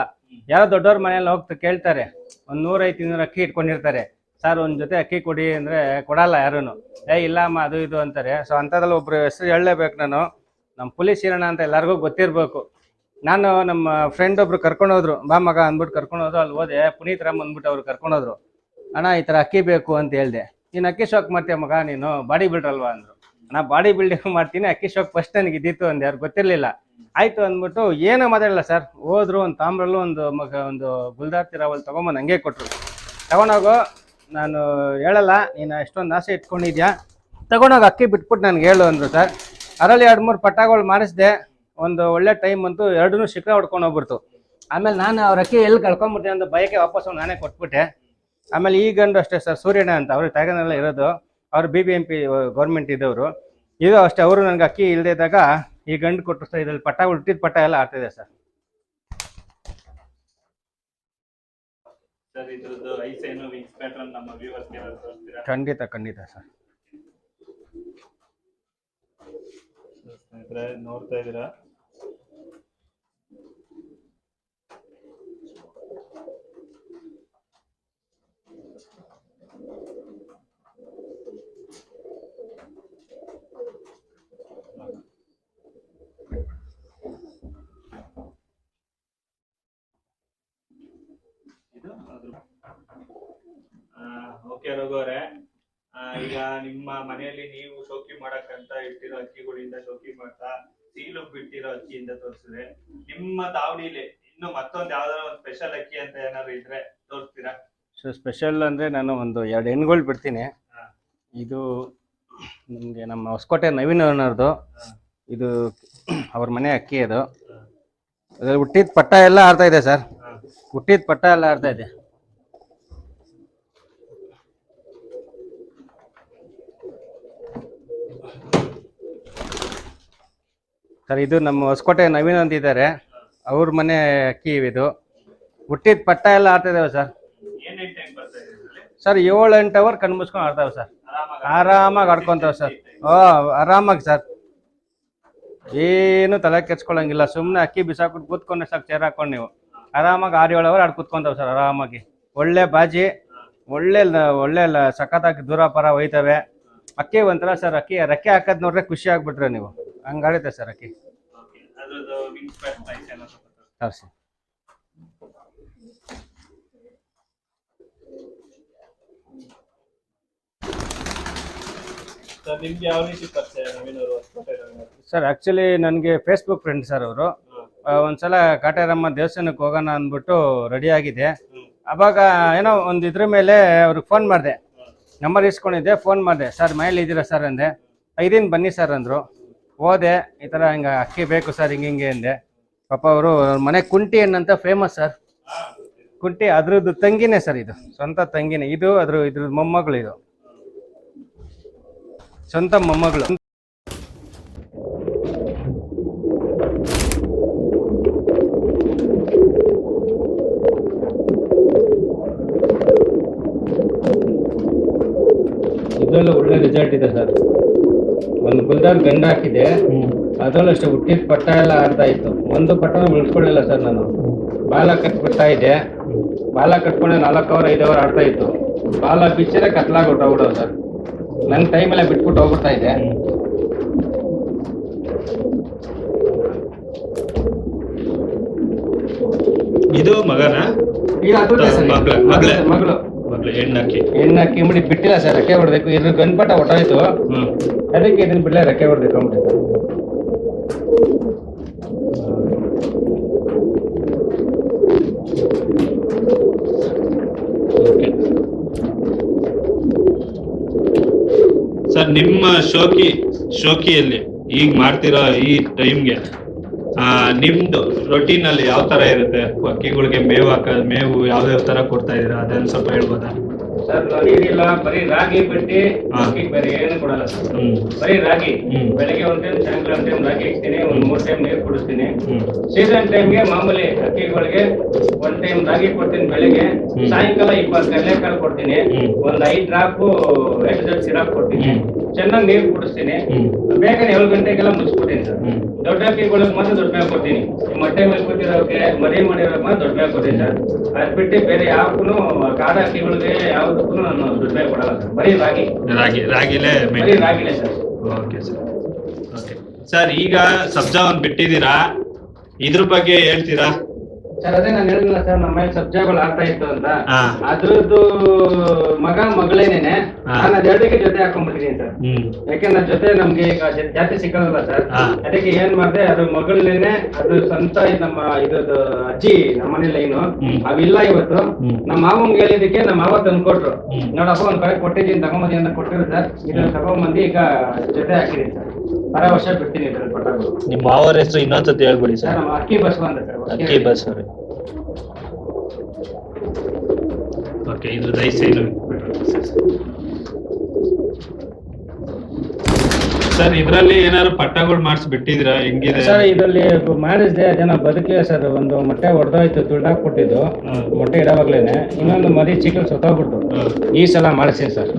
Speaker 2: ಯಾರೋ ದೊಡ್ಡವ್ರ ಮನೆಯಲ್ಲಿ ಹೋಗ್ತಾ ಕೇಳ್ತಾರೆ, ಒಂದ್ ನೂರೈದು ಇನ್ನೂರು ಅಕ್ಕಿ ಇಟ್ಕೊಂಡಿರ್ತಾರೆ. ಸರ್, ಒಂದ್ ಜೊತೆ ಅಕ್ಕಿ ಕೊಡಿ ಅಂದ್ರೆ ಕೊಡಲ್ಲ ಯಾರೂನು. ಏ, ಇಲ್ಲಮ್ಮ, ಅದು ಇದು, ಅಂತಾರೆ. ಸೊ ಅಂಥದ್ರಲ್ಲಿ ಒಬ್ರು ಹೆಸರು ಹೇಳಲೇಬೇಕು ನಾನು. ನಮ್ಮ ಪೊಲೀಸ್ ಇರೋಣ ಅಂತ ಎಲ್ಲರಿಗೂ ಗೊತ್ತಿರಬೇಕು. ನಾನು ನಮ್ಮ ಫ್ರೆಂಡ್ ಒಬ್ರು ಕರ್ಕೊಂಡು ಹೋದ್ರು ಬಾ ಮಗ ಅಂದ್ಬಿಟ್ಟು ಕರ್ಕೊಂಡು ಹೋದ್ರು ಅಲ್ಲಿ ಹೋದೆ. ಪುನೀತ್ ರಾಮ್ ಅಂದ್ಬಿಟ್ಟು ಅವ್ರು ಕರ್ಕೊಂಡು ಹೋದ್ರು ಅಣ್ಣ, ಈ ಥರ ಅಕ್ಕಿ ಬೇಕು ಅಂತ ಹೇಳ್ದೆ. ನೀನು ಅಕ್ಕಿ ಶಾಕ್ ಮಾಡ್ತೀಯ ಮಗ, ನೀನು ಬಾಡಿ ಬಿಲ್ಡ್ರಲ್ವಾ ಅಂದ್ರು. ನಾ ಬಾಡಿ ಬಿಲ್ಡಿಂಗ್ ಮಾಡ್ತೀನಿ. ಅಕ್ಕಿ ಶಾಕ್ ಫಸ್ಟ್ ನನಗೆ ಇದ್ದಿತ್ತು ಅಂದೆ. ಯಾರು ಗೊತ್ತಿರಲಿಲ್ಲ. ಆಯ್ತು ಅಂದ್ಬಿಟ್ಟು ಏನೋ ಮಾತಾಡಲ್ಲ ಸರ್. ಹೋದ್ರು, ಒಂದು ತಾಮ್ರಲ್ಲೂ ಒಂದು ಮಗ, ಒಂದು ಗುಲ್ದಾರ್ ರಾವಲ್ ತೊಗೊಂಬಂದು ಹಂಗೆ ಕೊಟ್ಟರು ತಗೊಂಡೋಗು, ನಾನು ಹೇಳಲ್ಲ, ನೀನು ಎಷ್ಟೊಂದು ಆಸೆ ಇಟ್ಕೊಂಡಿದ್ಯಾ? ತಗೊಂಡೋಗಿ, ಅಕ್ಕಿ ಬಿಟ್ಬಿಟ್ಟು ನನಗೆ ಹೇಳು ಅಂದ್ರು ಸರ್. ಅದರಲ್ಲಿ ಎರಡು ಮೂರು ಪಟಾಗಳು ಮಾಡಿಸ್ದೆ. ಒಂದು ಒಳ್ಳೆ ಟೈಮ್ ಅಂತೂ ಎರಡೂ ಶಿಖರ ಹೊಡ್ಕೊಂಡು ಹೋಗ್ಬಿಡ್ತು. ಆಮೇಲೆ ನಾನು ಅವ್ರ ಅಕ್ಕಿ ಎಲ್ಲಿ ಕಳ್ಕೊಂಬಿಟ್ಟೆ ಅಂತ ಭಯಕ್ಕೆ ವಾಪಸ್ ನಾನೇ ಕೊಟ್ಬಿಟ್ಟೆ. ಆಮೇಲೆ ಈ ಗಂಡು ಅಷ್ಟೇ ಸರ್ ಸೂರ್ಯಣ್ಣ ಅಂತ. ಅವ್ರಿಗೆ ತಾಗನೆಲ್ಲ ಇರೋದು. ಅವ್ರು B B M P government ಇದ್ದವರು. ಇದು ಅಷ್ಟೇ, ಅವರು ನನಗೆ ಅಕ್ಕಿ ಇಲ್ಲದೆ ಇದ್ದಾಗ ಈ ಗಂಡು ಕೊಟ್ಟರು ಸರ್ ಇದ್ರಲ್ಲಿ ಪಟ್ಟ ಹುಟ್ಟಿದ ಪಟ ಎಲ್ಲ ಆಗ್ತಿದೆ ಸರ್. ಖಂಡಿತ ಖಂಡಿತ ಸರ್.
Speaker 1: ನೋಡ್ತಾ ಇದ್ದೀರಾ? ಇದು ಅದ್ರ ಓಕೆ ಈಗ ನಿಮ್ಮ ಮನೆಯಲ್ಲಿ ನೀವು ಶೋಕಿ ಮಾಡಕ್ಕಂತ ಇಟ್ಟಿರೋ ಅಕ್ಕಿಗಳಿಂದ ಶೋಕಿ ಮಾಡ್ತಾ ಸೀಲು ಬಿಟ್ಟಿರೋ ಅಕ್ಕಿಯಿಂದ ತೋರಿಸಿದ್ರೆ ನಿಮ್ಮ ತಾವಡಿಲಿ ಇನ್ನು ಮತ್ತೊಂದು ಯಾವ್ದಾರ ಒಂದು ಸ್ಪೆಷಲ್ ಅಕ್ಕಿ ಅಂತ ಏನಾದ್ರು ಇದ್ರೆ ತೋರಿಸ್ತೀರಾ?
Speaker 2: ಸೊ ಸ್ಪೆಷಲ್ ಅಂದ್ರೆ ನಾನು ಒಂದು ಎರಡು ಹೆಣ್ಗಳು ಬಿಡ್ತೀನಿ. ಇದು ನಿಮಗೆ ನಮ್ಮ ಹೊಸಕೋಟೆ ನವೀನ್ ಅನ್ನೋರ್ದು ಇದು ಅವ್ರ ಮನೆ ಅಕ್ಕಿ ಅದು. ಅದ್ರಲ್ಲಿ ಹುಟ್ಟಿದ ಪಟ್ಟ ಎಲ್ಲ ಆಡ್ತಾ ಇದೆ ಸರ್. ಹುಟ್ಟಿದ ಪಟ್ಟ ಎಲ್ಲ ಆಡ್ತಾ ಇದೆ. ಸರ್, ಇದು ನಮ್ಮ ಹೊಸಕೋಟೆ ನವೀನ್ ಅಂತ ಇದ್ದಾರೆ ಅವ್ರ ಮನೆ ಅಕ್ಕಿ ಇದು. ಹುಟ್ಟಿದ ಪಟ್ಟ ಎಲ್ಲ ಆಡ್ತಿದ್ದಾವೆ ಸರ್? ಸರ್ ಏಳು ಎಂಟು ಅವರ್ ಕಣ್ಣು ಮುಚ್ಕೊಂಡು ಆಡ್ತಾವೆ ಸರ್.
Speaker 1: ಆರಾಮಾಗಿ
Speaker 2: ಆರಾಮಾಗಿ ಆಡ್ಕೊಂತಾವೆ ಸರ್. ಓ, ಆರಾಮಾಗಿ ಸರ್. ಏನು ತಲೆ ಕೆಚ್ಕೊಳ್ಳಂಗಿಲ್ಲ ಸುಮ್ಮನೆ ಅಕ್ಕಿ ಬಿಸಾಕ್ಬಿಟ್ಟು ಕೂತ್ಕೊಂಡೆ ಸಾಕು, ಚೇರ್ ಹಾಕೊಂಡು ನೀವು. ಆರಾಮಾಗಿ ಆರು ಏಳು ಅವರ್ ಆಡ್ ಕೂತ್ಕೊಂತಾವೆ ಸರ್ ಆರಾಮಾಗಿ. ಒಳ್ಳೆ ಬಾಜಿ ಒಳ್ಳೆ ಒಳ್ಳೆ ಸಖತ್ತಾಗಿ ದೂರ ಪರ ಒಯ್ತವೆ ಅಕ್ಕಿ ಒಂಥರ ಸರ್ ಅಕ್ಕಿ ರೆಕ್ಕೆ ಹಾಕೋದ್ ನೋಡ್ರೆ ಖುಷಿ ಆಗ್ಬಿಟ್ರೆ ನೀವು. ಹಂಗಾಡುತ್ತೆ ಸರ್ ಅಕ್ಕಿ.
Speaker 1: ಸರ್ ಹೊಸಕೋಟೆ
Speaker 2: ಸರ್ ಆ್ಯಕ್ಚುಲಿ ನನಗೆ ಫೇಸ್ಬುಕ್ ಫ್ರೆಂಡ್ ಸರ್ ಅವರು. ಒಂದ್ಸಲ ಕಾಟೇರಮ್ಮ ದೇವಸ್ಥಾನಕ್ಕೆ ಹೋಗೋಣ ಅಂದ್ಬಿಟ್ಟು ರೆಡಿ ಆಗಿದೆ. ಅವಾಗ ಏನೋ ಒಂದು ಇದ್ರ ಮೇಲೆ ಅವ್ರಿಗೆ ಫೋನ್ ಮಾಡಿದೆ. ನಂಬರ್ ಇಸ್ಕೊಂಡಿದ್ದೆ ಫೋನ್ ಮಾಡಿದೆ. ಸರ್ ಮನೇಲಿ ಇದ್ದೀರಾ ಸರ್? ಅಂದೆ. ಐದಿನ ಬನ್ನಿ ಸರ್ ಅಂದರು. ಹೋದೆ. ಈ ಥರ ಹಿಂಗೆ ಅಕ್ಕಿ ಬೇಕು ಸರ್ ಹಿಂಗೆ ಹಿಂಗೆ ಅಂದೆ. ಪಾಪ ಅವರು ಮನೆ ಕುಂಟಿ ಅನ್ನಂತ ಫೇಮಸ್ ಸರ್. ಕುಂಟಿ ಅದ್ರದ್ದು ತಂಗಿನೇ ಸರ್ ಇದು. ಸ್ವಂತ ತಂಗಿನೇ. ಇದು ಅದ್ರ ಇದ್ರ ಮೊಮ್ಮಗಳು ಇದು. ಸ್ವಂತ ಮೊಮ್ಮಗಳು. ಇದರಲ್ಲೂ ಒಳ್ಳೆ ರಿಸಲ್ಟ್ ಇದೆ ಸರ್ ಒಂದು ಗುಲ್ದಾರ್ ಗಂಡ ಹಾಕಿದೆ. ಅದರಲ್ಲೂ ಅಷ್ಟೇ ಹುಟ್ಟಿದ ಪಟ್ಟ ಎಲ್ಲ ಆಡ್ತಾ ಇತ್ತು ಒಂದು ಪಟ್ಟನ ಉಳ್ಕೊಳ್ಳಿಲ್ಲ ಸರ್ ನಾನು. ಬಾಲ ಕಟ್ಬಿಡ್ತಾ ಇದೆ. ಬಾಲ ಕಟ್ಕೊಂಡೆ ನಾಲ್ಕು ಅವರ್ ಐದು ಅವರ್ ಆಡ್ತಾ ಇತ್ತು. ಬಾಲ ಬಿಚ್ಚಿದ್ರೆ ಕತ್ಲಾಗ್ಬಿಟ್ಟು ಹೋಗ್ಬಿಡೋ ಸರ್ ನನ್ನ ಟೈಮೆಲ್ಲ ಬಿಟ್ಬಿಟ್ಟು ಹೋಗ್ಬಿಡ್ತಾ ಇದೆ.
Speaker 1: ಇದು ಮಗನ? ಮಗ್ಳು, ಮಗ್ಳು.
Speaker 2: ಹಾಕಿ. ಕಿಂಬಡಿ ಬಿಟ್ಟಿಲ್ಲ ಸರ್ ರೆಕ್ಕೆ ಹೊಡ್ಬೇಕು. ಇದ್ರ ಗನ್ಪಟ ಹೊಟ್ಟೋಯ್ತು
Speaker 1: ಹ್ಮ್.
Speaker 2: ಅದಕ್ಕೆ ಇದನ್ನ ಬಿಡಲೇ ರೆಕ್ಕೆ ಹೊಡ್ಬೇಕು ಅಂದ್ಬಿಟ್ಟು.
Speaker 1: ಸರ್ ನಿಮ್ಮ ಶೋಕಿ ಶೋಕಿಯಲ್ಲಿ ಈಗ ಮಾಡ್ತಿರೋ ಈ ಟೈಮ್ಗೆ ನಿಮ್ದು ರೊಟೀನ್ ಅಲ್ಲಿ ಯಾವ ತರ ಇರುತ್ತೆ? ಹಕ್ಕಿಗಳಿಗೆ ಮೇವು ಹಾಕ, ಮೇವು ಯಾವ್ಯಾವ ತರ ಕೊಡ್ತಾ ಇದೀರಾ ಅದನ್ನ ಸ್ವಲ್ಪ ಹೇಳ್ಬೋದಾ?
Speaker 2: ಸರ್ ನೀರಿಲ್ಲ ಬರೀ ರಾಗಿ ಬಿಟ್ಟು
Speaker 1: ಹಾ.
Speaker 2: ಅಕ್ಕಿಗೆ ಬೇರೆ ಏನು ಕೊಡಲ್ಲ ಸರ್. ಬರೀ ರಾಗಿ. ಬೆಳಗ್ಗೆ ಒಂದ್ ಟೈಮ್ ಸಾಯಂಕಾಲ ಒಂದ್ ಟೈಮ್ ರಾಗಿ ಇಕ್ತೀನಿ ಒಂದ್ ಮೂರ್ ಟೈಮ್ ನೀರು ಕುಡಿಸ್ತೀನಿ. ಸೀಸನ್ ಟೈಮ್ಗೆ ಮಾಮೂಲಿ ಅಕ್ಕಿಗಳಿಗೆ ಒಂದ್ ಟೈಮ್ ರಾಗಿ ಕೊಡ್ತೀನಿ ಬೆಳಿಗ್ಗೆ. ಸಾಯಂಕಾಲ ಇಪ್ಪತ್ತು ಕಡಲೆಕಾಳು ಕೊಡ್ತೀನಿ. ಒಂದ್ ಐದ್ ಡ್ರಾಪ್ ಎಕ್ಸಲ್ ಸಿರಾಪ್ ಕೊಡ್ತೀನಿ. ಚೆನ್ನಾಗಿ ನೀರು ಕುಡಿಸ್ತೀನಿ. ಬೇಗನೆ ಏಳು ಗಂಟೆಗೆಲ್ಲ ಮುಗಿಸ್ಕೊಡ್ತೀನಿ ಸರ್. ದೊಡ್ಡ ಅಕ್ಕಿಗಳಿಗೆ ಮಾತ್ರ ದೊಡ್ಡ ಮೇಲೆ ಕೊಡ್ತೀನಿ. ಮೊಟ್ಟೆ ಮೇಲೆ ಕೂತಿರೋಕೆ ಮರಿ ಮಾಡಿರೋಕೆ ಮಾತ್ರ ದೊಡ್ಡ ಮೇಲೆ ಕೊಡ್ತೀನಿ ಸರ್. ಅದ್ ಬಿಟ್ಟು ಬೇರೆ ಯಾವಕ್ಕೂ ಕಾಡ ಅಕ್ಕಿಗಳಿಗೆ ನಾನು ಕೊಡಲ್ಲ ಸರ್. ಬರೀ ರಾಗಿ.
Speaker 1: ರಾಗಿ ರಾಗಿಲೇ
Speaker 2: ಬರೀ ರಾಗಿನೇ sir.
Speaker 1: Okay sir. Okay. Sir ಈಗ ಸಬ್ಜಾ ಒಂದು ಬಿಟ್ಟಿದ್ದೀರಾ? ಇದ್ರ ಬಗ್ಗೆ ಹೇಳ್ತೀರಾ?
Speaker 2: ಸರ್ ಅದೇ ನಾನು ಹೇಳಿಲ್ಲ ಸರ್ ನಮ್ಮ ಮನೇಲಿ ಸಬ್ಜಾಗಳು ಆಗ್ತಾ ಇತ್ತು ಅಂತ
Speaker 1: ಹಾ.
Speaker 2: ಅದ್ರದ್ದು ಮಗ ಮಗಳೇನೇನೆ
Speaker 1: ಹಾ.
Speaker 2: ನಾನು ಅದೆರಡಕ್ಕೆ ಜೊತೆ ಹಾಕೊಂಡ್ಬಿಟ್ಟಿದ್ದೀನಿ ಸರ್
Speaker 1: ಹ್ಮ್
Speaker 2: ಯಾಕೆಂದ್ರೆ ಜೊತೆ ನಮ್ಗೆ ಈಗ ಜ- ಜಾತಿ ಸಿಕ್ಕಲ್ಲ ಸರ್
Speaker 1: ಹಾ.
Speaker 2: ಅದಕ್ಕೆ ಏನ್ ಮಾಡ್ದೆ ಅದು ಮಗಳೇನೆ ಅದು ಸ್ವಂತ ಇದ್ ನಮ್ಮ ಇದ್ರದ್ದು ಅಜ್ಜಿ ನಮ್ಮ ಲೈನು
Speaker 1: ಹ್ಮ್.
Speaker 2: ಅವಿಲ್ಲ ಇವತ್ತು
Speaker 1: ಹ್ಮ್.
Speaker 2: ನಮ್ಮ ಮಾವಂಗೆ ಹೇಳಿದಕ್ಕೆ ನಮ್ಮ ಮಾವ ತಂದು ಕೊಟ್ರು
Speaker 1: ಹ್ಮ್.
Speaker 2: ನೋಡಪ್ಪ ಒಂದ್ ಕಡೆ ಕೊಟ್ಟಿದ್ದೀನಿ ತಗೊಂಬಂದಿ ಅಂತ ಕೊಟ್ಟಿರು ಸರ್ ಇದನ್ನ ತಗೊಂಬಂದಿ ಈಗ ಜೊತೆ ಹಾಕಿದೀನಿ ಸರ್ ವರ್ಷ ಬಿಡ್ತೀನಿ
Speaker 1: ನಿಮ್ಮ ಮಾವರ ಹೆಸರು ಇನ್ನೊಂದ್ಸತಿ ಹೇಳ್ಬಿಡಿ
Speaker 2: ಸರ್. ಅಕ್ಕಿ ಬಸವ ಅಂತ ಸರ್
Speaker 1: ಅಕ್ಕಿ ಬಸ್ ಅವ್ರೆ ಓಕೆ ಇದ್ರ ರೈಸ್ ಇದು ಸರ್? ಇದರಲ್ಲಿ ಏನಾದ್ರು ಪಟ್ಟಗಳು ಮಾಡಿಸಿ ಬಿಟ್ಟಿದ್ರಾ ಹೆಂಗಿದೆ?
Speaker 2: ಸರ್ ಇದರಲ್ಲಿ ಮಾಡಿಸಿದೆ ಜನ ಬದುಕಿಲ್ಲ ಸರ್ ಒಂದು ಮೊಟ್ಟೆ ಹೊಡೆದೋಯ್ತು ತುಳ್ದಾಕ್ಬಿಟ್ಟಿದ್ದು
Speaker 1: ಕೊಟ್ಟಿದ್ದು
Speaker 2: ಮೊಟ್ಟೆ ಇಡವಾಗ್ಲೇನೆ. ಇನ್ನೊಂದು ಮರಿ ಚಿಕನ್ ಸತ್ತೋಗ್ಬಿಟ್ಟು. ಈ ಸಲ ಮಾಡಿಸಿ ಸರ್.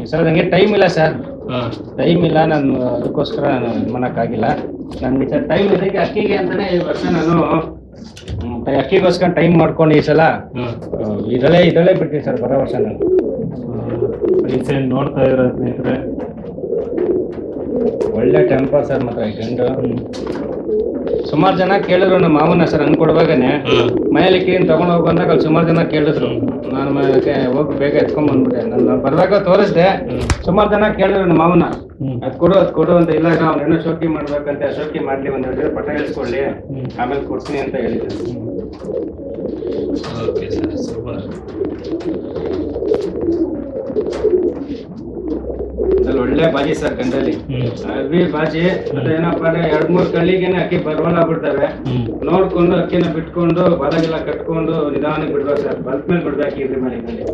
Speaker 2: ಈ ಸಲ ನನಗೆ ಟೈಮ್ ಇಲ್ಲ ಸರ್. ಟೈಮ್ ಇಲ್ಲ ನಾನು ಅದಕ್ಕೋಸ್ಕರ ನಾನು ಮಾಡೋಕ್ಕಾಗಿಲ್ಲ ನನಗೆ ಸರ್ ಟೈಮ್ ಇದಕ್ಕೆ ಅಕ್ಕಿಗೆ ಅಂತಾನೆ ಈ ವರ್ಷ ನಾನು ಅಕ್ಕಿಗೋಸ್ಕರ ಟೈಮ್ ಮಾಡ್ಕೊಂಡು ಈ ಸಲ. ಇದರಲ್ಲೇ ಇದರಲ್ಲೇ ಬಿಡ್ತೀನಿ ಸರ್ ಬರೋ ವರ್ಷ ನಾನು.
Speaker 1: ನೋಡ್ತಾ ಇರೋ ಸ್ನೇಹಿತರೆ.
Speaker 2: ಒಳ್ಳೆ ಟೆಂಪರ್ ಸರ್ ಮಾತ್ರ ಈ ಗಂಡು. ಸುಮಾರು ಜನ ಕೇಳಿದ್ರು ನಮ್ಮ ಮಾವನ ಸರ್ ಹಂಗ್ ಕೊಡುವಾಗನೆ.
Speaker 1: ಮನೆಯಲ್ಲಿ
Speaker 2: ಮನೇಲಿ ಕ್ಲೀನ್ ತಗೊಂಡು ಹೋಗಿ ಬಂದಾಗ ಅಲ್ಲಿ ಸುಮಾರು ಜನ ಕೇಳಿದ್ರು. ನಾನು ಅದಕ್ಕೆ ಹೋಗಿ ಬೇಗ ಎತ್ಕೊಂಡ್ ಬಂದ್ಬಿಟ್ಟೆ. ನಾನು ಬರುವಾಗ ತೋರಿಸ್ದೆ. ಸುಮಾರು ಜನ ಕೇಳಿದ್ರು ನಮ್ಮ ಮಾವನ. ಅದ್ ಕೊಡು ಅದ್ ಕೊಡು ಅಂತ ಇಲ್ಲ ಅವ್ನು ಏನೋ ಶೋಕಿ ಮಾಡ್ಬೇಕಂತ ಶೋಕಿ ಮಾಡ್ಲಿ ಒಂದ್ ಎರಡು ಪಟ ಇಳಿಸ್ಕೊಳ್ಳಿ. ಆಮೇಲೆ ಕೊಡ್ತೀನಿ ಅಂತ ಹೇಳಿದ್ರು.
Speaker 1: Okay sir super.
Speaker 2: ಅದ್ರಲ್ಲಿ ಒಳ್ಳೆ ಬಾಜಿ ಸರ್
Speaker 1: ಕಂಡಲ್ಲಿ
Speaker 2: ಅರ್ಬಿ ಬಾಜಿ ಏನಪ್ಪ ಅಂದ್ರೆ ಎರಡ್ ಮೂರ್ ಕಳ್ಳಿಗೆನೆ ಅಕ್ಕಿ ಬರವಲ್ಲ ಬಿಡ್ತವೆ ನೋಡ್ಕೊಂಡು ಅಕ್ಕಿನ ಬಿಟ್ಕೊಂಡು ಬಲಗೆಲ್ಲ ಕಟ್ಕೊಂಡು ನಿಧಾನಕ್ಕೆ ಬಿಡ್ಬೇಕು ಸರ್. ಬಲ್ಕ್ ಮೇಲೆ ಬಿಡ್ಬೇಕು ಇರ್ರಿ ಇದರಲ್ಲಿ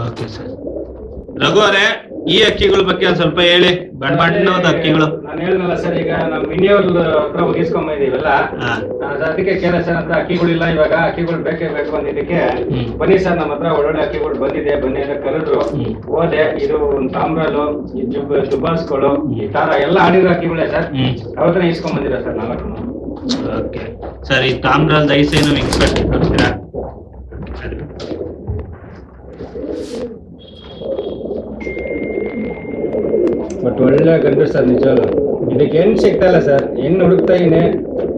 Speaker 1: ಓಕೆ ಸರ್. ರಘು ಅವರೇ ಈ ಅಕ್ಕಿಗಳ ಬಗ್ಗೆ ಒಂದ್ ಸ್ವಲ್ಪ ಹೇಳಿ. ಬಣ್ಣ ಬಣ್ಣದ ಅಕ್ಕಿಗಳು
Speaker 2: ನಾನು ಹೇಳಿದ್ನಲ್ಲ ಸರ್ ಈಗ ನಮ್ ಇಂಡಿಯವ್ರ ಹತ್ರ
Speaker 1: ಹಾ.
Speaker 2: ಅದಕ್ಕೆ ಕೇಳ ಸರ್ ಅಂತ ಅಕ್ಕಿಗಳಿಲ್ಲ ಇವಾಗ ಅಕ್ಕಿಗಳು ಬೇಕೇ ಬೇಕು ಅಂದಿದ್ದಕ್ಕೆ
Speaker 1: ಹ್ಮ್.
Speaker 2: ಬನ್ನಿ ಸರ್ ನಮ್ಮ ಹತ್ರ ಒಳ್ಳೊಳ್ಳೆ ಅಕ್ಕಿಗಳು ಬಂದಿದೆ ಬನ್ನಿ ಅಂತ ಕರೆದ್ರು.
Speaker 1: ಹ್ಮ್.
Speaker 2: ಹೋದೆ ಇದು ಒಂದು ತಾಮ್ರಲು ಈ ಜುಬ್ ಜುಬಾಸ್ಗಳು ಈ ತರ ಎಲ್ಲ ಆಡಿರೋ ಅಕ್ಕಿಗಳೇ ಸರ್.
Speaker 1: ಹ್ಮ್.
Speaker 2: ಅವತ್ರ ಇಸ್ಕೊಂಡ್ ಬಂದಿರ ಸರ್ ನಾಲ್ಕು
Speaker 1: ಓಕೆ. ಸರ್ ಈ ತಾಮ್ರದ ಐಸೇನು ಮಿಕ್ಸ್ ಮಾಡ್ತೀರಾ? ತೋರಿಸ್ತೀರಾ
Speaker 2: ಬಟ್ ಒಳ್ಳೆ ಗಂಡು ಸರ್ ನಿಜವಾಗ್ಲು ಇದಕ್ಕೆ ಹೆಣ್ಣು ಸಿಗ್ತಾ ಇಲ್ಲ ಸರ್. ಹೆಣ್ಣು ಹುಡುಕ್ತಾ ಇದೀನಿ?